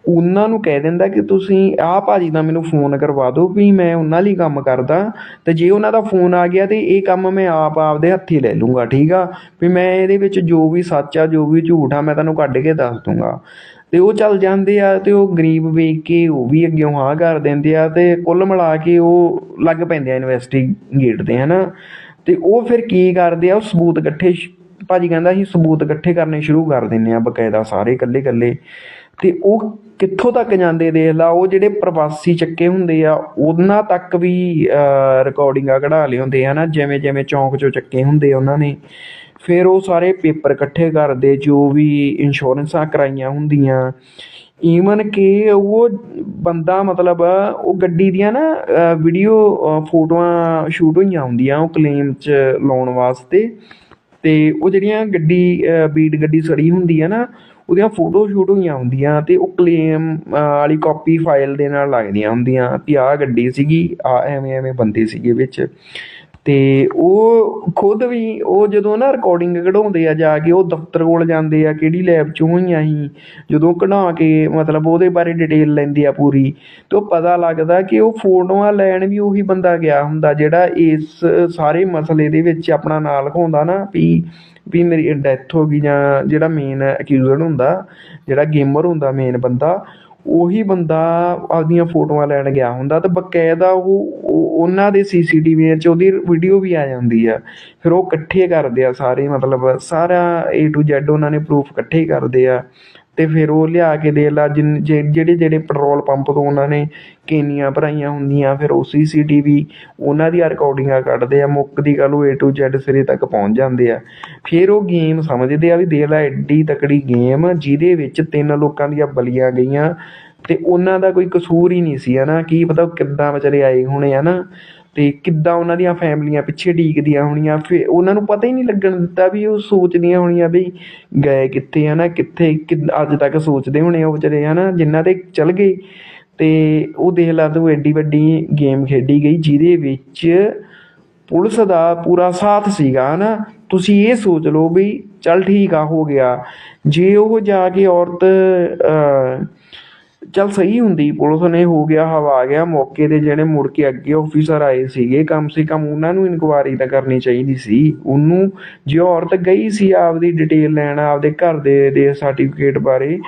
ਉਹਨਾਂ ਨੂੰ ਕਹਿ ਦਿੰਦਾ ਕਿ ਤੁਸੀਂ ਆਹ ਭਾਜੀ ਦਾ ਮੈਨੂੰ ਫੋਨ ਕਰਵਾ ਦਿਓ ਵੀ ਮੈਂ ਉਹਨਾਂ ਲਈ ਕੰਮ ਕਰਦਾ ਤੇ ਜੇ ਉਹਨਾਂ ਦਾ ਫੋਨ ਆ ਗਿਆ ਤੇ ਇਹ ਕੰਮ ਮੈਂ ਆਪ ਆਪਦੇ ਹੱਥੀ ਲੈ ਲੂੰਗਾ ਠੀਕ ਆ? ਵੀ ਮੈਂ ਇਹਦੇ ਵਿੱਚ ਜੋ ਵੀ ਸੱਚ ਆ ਜੋ ਵੀ ਝੂਠ ਆ ਮੈਂ ਤੁਹਾਨੂੰ ਕੱਢ ਕੇ ਦੱਸ ਦੂੰਗਾ। ਅਤੇ ਉਹ ਚੱਲ ਜਾਂਦੇ ਆ ਅਤੇ ਉਹ ਗਰੀਬ ਵੇਖ ਕੇ ਉਹ ਵੀ ਅੱਗਿਓਂ ਹਾਂ ਕਰ ਦਿੰਦੇ ਆ ਅਤੇ ਕੁੱਲ ਮਿਲਾ ਕੇ ਉਹ ਲੱਗ ਪੈਂਦੇ ਆ ਇਨਵੈਸਟੀਗੇਟ ਤੇ ਨਾ ਅਤੇ ਉਹ ਫਿਰ ਕੀ ਕਰਦੇ ਆ? ਉਹ ਸਬੂਤ ਇਕੱਠੇ ਭਾਅ ਜੀ ਕਹਿੰਦਾ ਅਸੀਂ ਸਬੂਤ ਇਕੱਠੇ ਕਰਨੇ ਸ਼ੁਰੂ ਕਰ ਦਿੰਦੇ ਆ ਬਕਾਇਦਾ ਸਾਰੇ ਇਕੱਲੇ ਇਕੱਲੇ ਅਤੇ ਉਹ ਕਿੱਥੋਂ ਤੱਕ ਜਾਂਦੇ ਦੇਖ ਲਾ, ਉਹ ਜਿਹੜੇ ਪ੍ਰਵਾਸੀ ਚੱਕੇ ਹੁੰਦੇ ਆ, ਉਹਨਾਂ ਤੱਕ ਵੀ ਰਿਕਾਰਡਿੰਗਾਂ ਕਢਾ ਲਿਆਉਂਦੇ ਆ ਨਾ ਜਿਵੇਂ ਜਿਵੇਂ ਚੌਂਕ ਚੋਂ ਚੱਕੇ ਹੁੰਦੇ ਉਹਨਾਂ ਨੇ। ਫਿਰ ਉਹ ਸਾਰੇ ਪੇਪਰ ਇਕੱਠੇ ਕਰਦੇ, ਜੋ ਵੀ ਇੰਸ਼ੋਰੈਂਸਾਂ ਕਰਾਈਆਂ ਹੁੰਦੀਆਂ। ਈਵਨ ਕਿ ਉਹ ਬੰਦਾ ਮਤਲਬ, ਉਹ ਗੱਡੀ ਦੀਆਂ ਨਾ ਵੀਡੀਓ ਫੋਟੋਆਂ ਸ਼ੂਟ ਹੋਈਆਂ ਹੁੰਦੀਆਂ ਉਹ ਕਲੇਮ 'ਚ ਲਾਉਣ ਵਾਸਤੇ। ਤੇ ਉਹ ਜਿਹੜੀਆਂ ਗੱਡੀ ਬੀਟ ਗੱਡੀ ਸੜੀ ਹੁੰਦੀ ਆ ਨਾ, ਉਹਦੀਆਂ ਫੋਟੋ ਸ਼ੂਟ ਹੋਈਆਂ ਹੁੰਦੀਆਂ ਤੇ ਉਹ ਕਲੇਮ ਵਾਲੀ ਕਾਪੀ ਫਾਈਲ ਦੇ ਨਾਲ ਲੱਗਦੀਆਂ ਹੁੰਦੀਆਂ ਵੀ ਆਹ ਗੱਡੀ ਸੀਗੀ ਆ ਐਵੇਂ ਐਵੇਂ ਬੰਦੇ ਸੀਗੇ ਵਿੱਚ। ਤੇ ਉਹ ਖੁਦ ਵੀ, ਉਹ ਜਦੋਂ ਨਾ ਰਿਕਾਰਡਿੰਗ ਕਢਾਉਂਦੇ ਆ ਜਾ ਕੇ, ਉਹ ਦਫ਼ਤਰ ਕੋਲ ਜਾਂਦੇ ਆ, ਕਿਹੜੀ ਲੈਬ ਚੋਂ ਹੋਈਆਂ ਸੀ ਜਦੋਂ ਕਢਾ ਕੇ, ਮਤਲਬ ਉਹਦੇ ਬਾਰੇ ਡਿਟੇਲ ਲੈਂਦੇ ਆ ਪੂਰੀ, ਤਾਂ ਉਹ ਪਤਾ ਲੱਗਦਾ ਕਿ ਉਹ ਫੋਟੋਆਂ ਲੈਣ ਵੀ ਉਹੀ ਬੰਦਾ ਗਿਆ ਹੁੰਦਾ, ਜਿਹੜਾ ਇਸ ਸਾਰੇ ਮਸਲੇ ਦੇ ਵਿੱਚ ਆਪਣਾ ਨਾਂ ਲਿਖਾਉਂਦਾ ਨਾ ਵੀ ਵੀ ਮੇਰੀ ਡੈਥ ਹੋ ਗਈ ਜਾਂ ਜਿਹੜਾ ਮੇਨ ਅਕਿਊਜ਼ਡ ਹੁੰਦਾ, ਜਿਹੜਾ ਗੇਮਰ ਹੁੰਦਾ ਮੇਨ ਬੰਦਾ ਉਹੀ ਬੰਦਾ ਆਪਦੀਆਂ ਫੋਟੋਆਂ ਲੈਣ ਗਿਆ ਹੁੰਦਾ ਤੇ ਬਕਾਇਦਾ ਉਹ ਉਹਨਾਂ ਦੇ ਸੀ ਸੀ ਸੀਸੀਟੀਵੀ 'ਚ ਉਹਦੀ ਵੀਡੀਓ ਵੀ ਆ ਜਾਂਦੀ ਆ। ਫਿਰ ਉਹ ਇਕੱਠੇ ਕਰਦੇ ਆ ਸਾਰੇ, ਮਤਲਬ ਸਾਰਾ ਏ ਟੂ Z ਉਹਨਾਂ ਨੇ ਪਰੂਫ ਇਕੱਠੇ ਕਰਦੇ ਆ। ਅਤੇ ਫਿਰ ਉਹ ਲਿਆ ਕੇ ਦੇ ਲਾ, ਜਿਨ- ਜੇ- ਜਿਹੜੇ ਜਿਹੜੇ ਪੈਟਰੋਲ ਪੰਪ ਤੋਂ ਉਹਨਾਂ ਨੇ ਕੇਨੀਆਂ ਭਰਾਈਆਂ ਹੁੰਦੀਆਂ, ਫਿਰ ਉਹ ਸੀ ਸੀ ਟੀ ਵੀ ਉਹਨਾਂ ਦੀਆਂ ਰਿਕਾਰਡਿੰਗਾਂ ਕੱਢਦੇ ਆ ਮੁੱਕਦੀ ਗੱਲ ਉਹ ਏ ਟੂ Z ਸਿਰੇ ਤੱਕ ਪਹੁੰਚ ਜਾਂਦੇ ਆ। ਫਿਰ ਉਹ ਗੇਮ ਸਮਝਦੇ ਆ ਵੀ ਦੇਖ ਲੈ ਐਡੀ ਤਕੜੀ ਗੇਮ, ਜਿਹਦੇ ਵਿੱਚ ਤਿੰਨ ਲੋਕਾਂ ਦੀਆਂ ਬਲੀਆਂ ਗਈਆਂ ਅਤੇ ਉਹਨਾਂ ਦਾ ਕੋਈ ਕਸੂਰ ਹੀ ਨਹੀਂ ਸੀ ਹੈ ਨਾ ਕੀ ਪਤਾ ਉਹ ਕਿੱਦਾਂ ਵਿਚਾਰੇ ਆਏ ਹੋਣੇ ਹੈ ਨਾ ਅਤੇ ਕਿੱਦਾਂ ਉਹਨਾਂ ਦੀਆਂ ਫੈਮਲੀਆਂ ਪਿੱਛੇ ਡੀਕਦੀਆਂ ਹੋਣੀਆਂ, ਫਿਰ ਉਹਨਾਂ ਨੂੰ ਪਤਾ ਹੀ ਨਹੀਂ ਲੱਗਣ ਦਿੱਤਾ ਵੀ ਉਹ ਸੋਚਦੀਆਂ ਹੋਣੀਆਂ ਵੀ ਗਏ ਕਿੱਥੇ ਹੈ ਨਾ, ਕਿੱਥੇ ਕਿ- ਅੱਜ ਤੱਕ ਸੋਚਦੇ ਹੋਣੇ ਉਹ ਵਿਚਾਰੇ, ਹੈ ਨਾ, ਜਿਨ੍ਹਾਂ ਤੇ ਚਲ ਗਏ। ਅਤੇ ਉਹ ਦੇਖ ਲਾ ਤੂੰ ਐਡੀ ਵੱਡੀ ਗੇਮ ਖੇਡੀ ਗਈ, ਜਿਹਦੇ ਵਿੱਚ ਪੁਲਿਸ ਦਾ ਪੂਰਾ ਸਾਥ ਸੀਗਾ, ਹੈ ਨਾ। ਤੁਸੀਂ ਇਹ ਸੋਚ ਲਓ ਵੀ ਚੱਲ ਠੀਕ ਆ, ਹੋ ਗਿਆ। ਜੇ ਉਹ ਜਾ ਕੇ ਔਰਤ ਚੱਲ ਸਹੀ ਹੁੰਦੀ, ਪੁਲਿਸ ਨੇ ਹੋ ਗਿਆ, ਹਵਾ ਗਿਆ, ਮੌਕੇ ਤੇ ਜਿਹੜੇ ਮੁੜ ਕੇ ਅੱਗੇ ਆਫੀਸਰ ਆਏ ਸੀਗੇ, ਕਮ ਸੇ ਕਮ ਉਹਨਾਂ ਨੂੰ ਇਨਕੁਆਰੀ ਤਾਂ ਕਰਨੀ ਚਾਹੀਦੀ ਸੀ। ਉਹਨੂੰ ਜੇ ਔਰਤ ਗਈ ਸੀ ਆਪਦੀ ਡਿਟੇਲ ਲੈਣ, ਆਪਦੇ ਘਰ ਦੇ ਦੇ ਸਰਟੀਫਿਕੇਟ ਬਾਰੇ,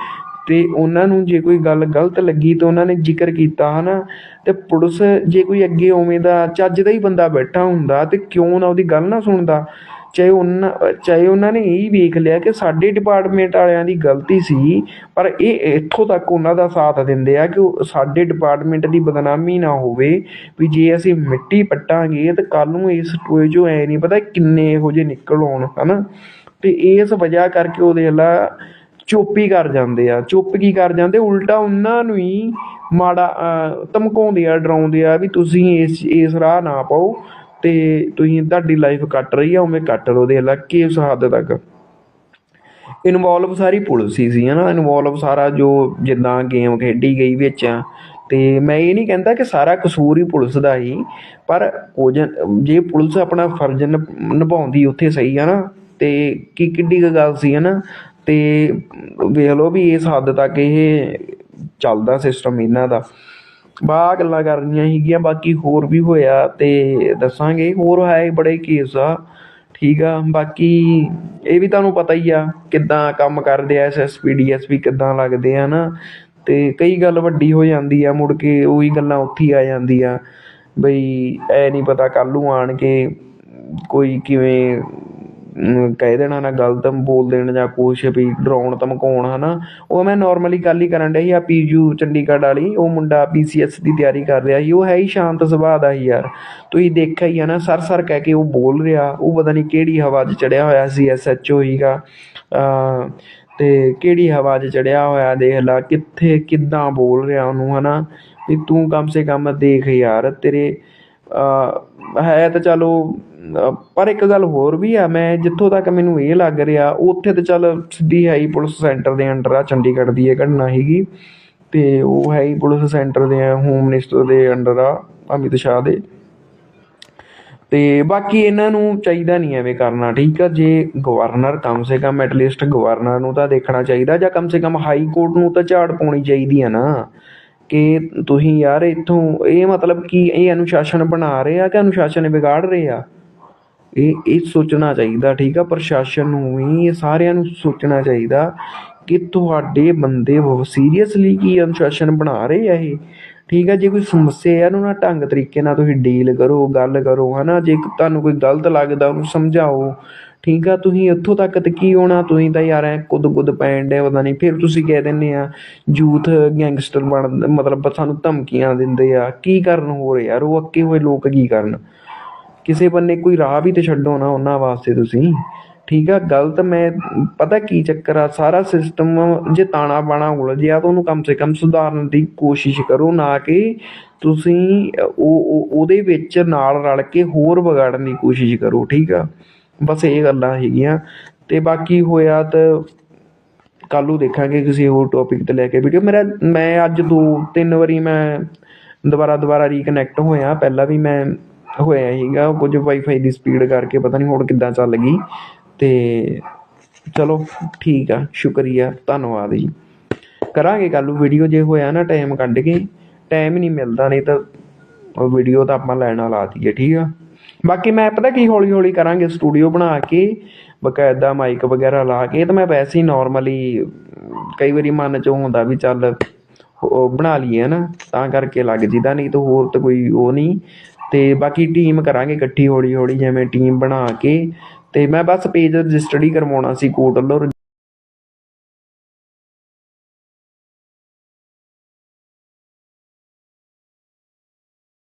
ਤੇ ਉਹਨਾਂ ਨੂੰ ਜੇ ਕੋਈ ਗੱਲ ਗਲਤ ਲੱਗੀ ਤਾਂ ਉਹਨਾਂ ਨੇ ਜ਼ਿਕਰ ਕੀਤਾ, ਹਨਾ? ਤੇ ਪੁਲਿਸ ਜੇ ਕੋਈ ਅੱਗੇ ਉਵੇਂ ਦਾ, ਚੱਜ ਦਾ ਹੀ ਬੰਦਾ ਬੈਠਾ ਹੁੰਦਾ ਤੇ ਕਿਉਂ ਨਾ ਉਹਦੀ ਗੱਲ ਨਾ ਸੁਣਦਾ? ਚਾਹੇ ਉਹਨਾਂ ਚਾਹੇ ਉਹਨਾਂ ਨੇ ਇਹ ਵੇਖ ਲਿਆ ਕਿ ਸਾਡੇ ਡਿਪਾਰਟਮੈਂਟ ਵਾਲਿਆਂ ਦੀ ਗਲਤੀ ਸੀ, ਪਰ ਇਹ ਇੱਥੋਂ ਤੱਕ ਉਹਨਾਂ ਦਾ ਸਾਥ ਦਿੰਦੇ ਆ ਕਿ ਸਾਡੇ ਡਿਪਾਰਟਮੈਂਟ ਦੀ ਬਦਨਾਮੀ ਨਾ ਹੋਵੇ, ਵੀ ਜੇ ਅਸੀਂ ਮਿੱਟੀ ਪੱਟਾਂਗੇ ਤਾਂ ਕੱਲ ਨੂੰ ਇਸ ਟੋਏ 'ਚੋਂ ਐ ਨਹੀਂ ਪਤਾ ਕਿੰਨੇ ਇਹੋ ਜਿਹੇ ਨਿਕਲ ਆਉਣ, ਹਨਾ? ਤੇ ਇਸ ਵਜ੍ਹਾ ਕਰਕੇ ਉਹਦੇ ਲਾ ਚੁੱਪ ਹੀ ਕਰ ਜਾਂਦੇ ਆ, ਚੁੱਪ ਕੀ ਕਰ ਜਾਂਦੇ? ਉਲਟਾ ਉਹਨਾਂ ਨੂੰ ਹੀ ਮਾੜਾ ਧਮਕਾਉਂਦੇ ਆ, ਡਰਾਉਂਦੇ ਆ ਵੀ ਤੁਸੀਂ ਇਸ ਇਸ ਰਾਹ ਨਾ ਪਾਓ। ਅਤੇ ਤੁਸੀਂ ਤੁਹਾਡੀ ਲਾਈਫ ਕੱਟ ਰਹੀ ਆ, ਉਵੇਂ ਕੱਟ ਲਓ, ਦੇਖ ਲਾ ਉਸ ਹੱਦ ਤੱਕ। ਇਨਵੋਲਵ ਸਾਰੀ ਪੁਲਿਸ ਹੀ ਸੀ ਹੈ ਨਾ ਇਨਵੋਲਵ ਸਾਰਾ ਜੋ ਜਿੱਦਾਂ ਗੇਮ ਖੇਡੀ ਗਈ ਵਿੱਚ। ਅਤੇ ਮੈਂ ਇਹ ਨਹੀਂ ਕਹਿੰਦਾ ਕਿ ਸਾਰਾ ਕਸੂਰ ਹੀ ਪੁਲਿਸ ਦਾ ਹੀ, ਪਰ ਕੁਝ ਜੇ ਪੁਲਿਸ ਆਪਣਾ ਫਰਜ਼ ਨਿਭ- ਨਿਭਾਉਂਦੀ ਉੱਥੇ ਸਹੀ ਹੈ ਨਾ ਅਤੇ ਕੀ ਕਿੱਡੀ ਕੁ ਗੱਲ ਸੀ ਹੈ ਨਾ ਅਤੇ ਵੇਖ ਲਓ ਵੀ ਇਸ ਹੱਦ ਤੱਕ ਇਹ ਚੱਲਦਾ ਸਿਸਟਮ ਇਹਨਾਂ ਦਾ। ਬਾ ਗੱਲਾਂ ਕਰਨੀਆਂ ਸੀਗੀਆਂ, ਬਾਕੀ ਹੋਰ ਵੀ ਹੋਇਆ ਤੇ ਦੱਸਾਂਗੇ। ਹੋਰ ਹੈ ਬੜੇ ਕੇਸ ਆ, ਠੀਕ ਆ। ਬਾਕੀ ਇਹ ਵੀ ਤੁਹਾਨੂੰ ਪਤਾ ਹੀ ਆ ਕਿੱਦਾਂ ਕੰਮ ਕਰਦੇ ਆ ਐਸਐਸਪੀ ਡੀਐਸਪੀ ਕਿੱਦਾਂ ਲੱਗਦੇ ਆ ਨਾ। ਤੇ ਕਈ ਗੱਲ ਵੱਡੀ ਹੋ ਜਾਂਦੀ ਆ, ਮੁੜ ਕੇ ਉਹੀ ਗੱਲਾਂ ਉੱਥੇ ਹੀ ਆ ਜਾਂਦੀਆਂ। ਬਈ ਐ ਨਹੀਂ ਪਤਾ ਕੱਲ ਨੂੰ ਆਣ ਕੇ ਕੋਈ ਕਿਵੇਂ ਕਹਿ ਦੇਣਾ ਨਾ ਗਲਤ ਬੋਲ ਦੇਣ ਜਾਂ ਕੁਛ ਵੀ ਡਰਾਉਣ ਧਮਕਾਉਣ ਹਨਾ। ਉਹ ਮੈਂ ਨੋਰਮਲੀ ਗੱਲ ਹੀ ਕਰਨ ਡਿਆ ਸੀ ਆ ਪੀਯੂ ਚੰਡੀਗੜ੍ਹ ਵਾਲੀ ਉਹ ਮੁੰਡਾ ਪੀਸੀਐਸ ਦੀ ਤਿਆਰੀ ਕਰ ਰਿਹਾ ਸੀ ਉਹ ਹੈ ਹੀ ਸ਼ਾਂਤ ਸੁਭਾਅ ਦਾ ਹੀ ਯਾਰ। ਤੁਸੀਂ ਦੇਖਿਆ ਹੀ ਆ ਨਾ ਸਰ ਸਰ ਕਹਿ ਕੇ ਉਹ ਬੋਲ ਰਿਹਾ ਉਹ ਪਤਾ ਨਹੀਂ ਕਿਹੜੀ ਹਵਾ 'ਚ ਚੜਿਆ ਹੋਇਆ ਸੀ ਐਸਐਚਓ ਹੀਗਾ ਅਹ, ਤੇ ਕਿਹੜੀ ਹਵਾ 'ਚ ਚੜਿਆ ਹੋਇਆ ਦੇਖ ਲਾ ਕਿੱਥੇ ਕਿੱਦਾਂ ਬੋਲ ਰਿਹਾ ਉਹਨੂੰ ਹਨਾ। ਵੀ ਤੂੰ ਕਮ ਸੇ ਕਮ ਦੇਖ ਯਾਰ ਤੇਰੇ ਹੈ ਤਾਂ ਚਲੋ ਪਰ ਇੱਕ ਗੱਲ ਹੋਰ ਵੀ ਆ, ਮੈਂ ਜਿੱਥੋਂ ਤੱਕ ਮੈਨੂੰ ਇਹ ਲੱਗ ਰਿਹਾ, ਉੱਥੇ ਤੇ ਚੱਲ ਸਿੱਧੀ ਹੈ ਹੀ ਪੁਲਿਸ ਸੈਂਟਰ ਦੇ ਅੰਡਰ ਆ, ਚੰਡੀਗੜ੍ਹ ਦੀ ਇਹ ਘਟਨਾ ਸੀਗੀ, ਤੇ ਉਹ ਹੈ ਹੀ ਪੁਲਿਸ ਸੈਂਟਰ ਦੇ ਹੋਮ ਮਿਨਿਸਟਰ ਦੇ ਅੰਡਰ ਆ, ਅਮਿਤ ਸ਼ਾਹ ਦੇ। ਤੇ ਬਾਕੀ ਇਹਨਾਂ ਨੂੰ ਚਾਹੀਦਾ ਨਹੀਂ ਐਵੇਂ ਕਰਨਾ, ਠੀਕ ਆ? ਜੇ ਗਵਰਨਰ ਕਮ ਸੇ ਕਮ ਐਟਲੀਸਟ ਗਵਰਨਰ ਨੂੰ ਤਾਂ ਦੇਖਣਾ ਚਾਹੀਦਾ, ਜਾਂ ਕਮ ਸੇ ਕਮ ਹਾਈ ਕੋਰਟ ਨੂੰ ਤਾਂ ਝਾੜ ਪਾਉਣੀ ਚਾਹੀਦੀ ਆ ਨਾ। ਕਿ ਤੁਸੀਂ ਯਾਰ ਇੱਥੋਂ, ਇਹ ਮਤਲਬ ਕਿ ਇਹ ਅਨੁਸ਼ਾਸਨ ਬਣਾ ਰਹੇ ਆ ਕਿ ਅਨੁਸ਼ਾਸਨ ਵਿਗਾੜ ਰਹੇ ਆ? ਇਹ ਇਹ ਸੋਚਣਾ ਚਾਹੀਦਾ, ਠੀਕ ਆ? ਪ੍ਰਸ਼ਾਸਨ ਨੂੰ ਵੀ, ਇਹ ਸਾਰਿਆਂ ਨੂੰ ਸੋਚਣਾ ਚਾਹੀਦਾ ਕਿ ਤੁਹਾਡੇ ਬੰਦੇ ਸੀਰੀਅਸਲੀ ਕੀ ਅਨੁਸ਼ਾਸਨ ਬਣਾ ਰਹੇ ਆ ਇਹ? ਠੀਕ ਆ, ਜੇ ਕੋਈ ਸਮੱਸਿਆ ਹੈ ਉਹਨੂੰ ਨਾ ਢੰਗ ਤਰੀਕੇ ਨਾਲ ਤੁਸੀਂ ਡੀਲ ਕਰੋ, ਗੱਲ ਕਰੋ, ਹਨਾ? ਜੇ ਤੁਹਾਨੂੰ ਕੋਈ ਗਲਤ ਲੱਗਦਾ, ਉਹਨੂੰ ਸਮਝਾਓ, ਠੀਕ ਆ? ਤੁਸੀਂ ਇੱਥੋਂ ਤੱਕ ਤੇ ਕੀ ਹੋਣਾ ਤੁਸੀਂ ਤਾਂ ਯਾਰ ਐ ਕੁੱਦ ਕੁੱਦ ਪੈਣ ਡੇ ਪਤਾ ਨਹੀਂ, ਫਿਰ ਤੁਸੀਂ ਕਹਿ ਦਿੰਦੇ ਆ ਯੂਥ ਗੈਂਗਸਟਰ ਬਣ, ਮਤਲਬ ਸਾਨੂੰ ਧਮਕੀਆਂ ਦਿੰਦੇ ਆ, ਕੀ ਕਰਨ ਹੋ ਹੋਰ ਯਾਰ ਉਹ ਅੱਕੇ ਹੋਏ ਲੋਕ ਕੀ ਕਰਨ? ਕਿਸੇ ਬੰਨੇ ਕੋਈ ਰਾਹ ਵੀ ਤਾਂ ਛੱਡੋ ਨਾ ਉਹਨਾਂ ਵਾਸਤੇ ਤੁਸੀਂ। ਠੀਕ ਆ ਗਲਤ ਮੈਂ, ਪਤਾ ਕੀ ਚੱਕਰ ਆ, ਸਾਰਾ ਸਿਸਟਮ ਜੇ ਤਾਣਾ ਬਾਣਾ ਉਲਝਿਆ ਤਾਂ ਉਹਨੂੰ ਕਮ ਸੇ ਕਮ ਸੁਧਾਰਨ ਦੀ ਕੋਸ਼ਿਸ਼ ਕਰੋ, ਨਾ ਕਿ ਤੁਸੀਂ ਉਹ ਉਹਦੇ ਵਿੱਚ ਨਾਲ ਰਲ ਕੇ ਹੋਰ ਵਿਗਾੜਨ ਦੀ ਕੋਸ਼ਿਸ਼ ਕਰੋ, ਠੀਕ ਆ। ਬਸ ਇਹ ਗੱਲਾਂ ਹੈਗੀਆਂ। ਤੇ ਬਾਕੀ ਹੋਇਆ ਤਾਂ ਕੱਲ੍ਹ ਨੂੰ ਦੇਖਾਂਗੇ ਕਿਸੇ ਹੋਰ ਟੌਪਿਕ ਤੇ ਲੈ ਕੇ ਵੀਡੀਓ ਮੇਰਾ, ਮੈਂ ਅੱਜ ਦੋ, ਤਿੰਨ ਵਾਰੀ ਮੈਂ ਦੁਬਾਰਾ ਦੁਬਾਰਾ ਰੀਕਨੈਕਟ ਹੋਇਆ। ਪਹਿਲਾਂ ਵੀ ਮੈਂ ਹੋਇਆ ਸੀਗਾ ਕੁਝ ਵਾਈਫਾਈ ਦੀ ਸਪੀਡ ਕਰਕੇ ਪਤਾ ਨਹੀਂ ਹੁਣ ਕਿੱਦਾਂ ਚੱਲ ਗਈ। ਅਤੇ ਚਲੋ ਠੀਕ ਆ, ਸ਼ੁਕਰੀਆ, ਧੰਨਵਾਦ ਜੀ। ਕਰਾਂਗੇ ਕੱਲ੍ਹ ਨੂੰ ਵੀਡੀਓ ਜੇ ਹੋਇਆ ਨਾ ਟਾਈਮ ਕੱਢ ਕੇ। ਟਾਈਮ ਨਹੀਂ ਮਿਲਦਾ, ਨਹੀਂ ਤਾਂ ਉਹ ਵੀਡੀਓ ਤਾਂ ਆਪਾਂ ਲੈਣਾ ਲਾ ਦਈਏ ਠੀਕ ਆ। ਬਾਕੀ ਮੈਂ ਪਤਾ ਕੀ ਹੌਲੀ ਹੌਲੀ ਕਰਾਂਗੇ ਸਟੂਡੀਓ ਬਣਾ ਕੇ, ਬਕਾਇਦਾ ਮਾਈਕ ਵਗੈਰਾ ਲਾ ਕੇ, ਤਾਂ ਮੈਂ ਵੈਸੇ ਹੀ ਨਾਰਮਲੀ ਕਈ ਵਾਰੀ ਮਨ ਚ ਹੁੰਦਾ ਵੀ ਚੱਲ ਉਹ ਬਣਾ ਲਈਏ ਨਾ ਤਾਂ ਕਰਕੇ ਲੱਗ ਜਿਦਾ, ਨਹੀਂ ਤਾਂ ਹੋਰ ਤਾਂ ਕੋਈ ਉਹ ਨਹੀਂ। ਅਤੇ ਬਾਕੀ ਟੀਮ ਕਰਾਂਗੇ ਇਕੱਠੀ ਹੌਲੀ ਹੌਲੀ ਜਿਵੇਂ ਟੀਮ ਬਣਾ ਕੇ। ਅਤੇ ਮੈਂ ਬਸ ਪੇਜ ਰਜਿਸਟਰਡ ਹੀ ਕਰਵਾਉਣਾ ਸੀ ਕੋਰਟ ਵੱਲੋਂ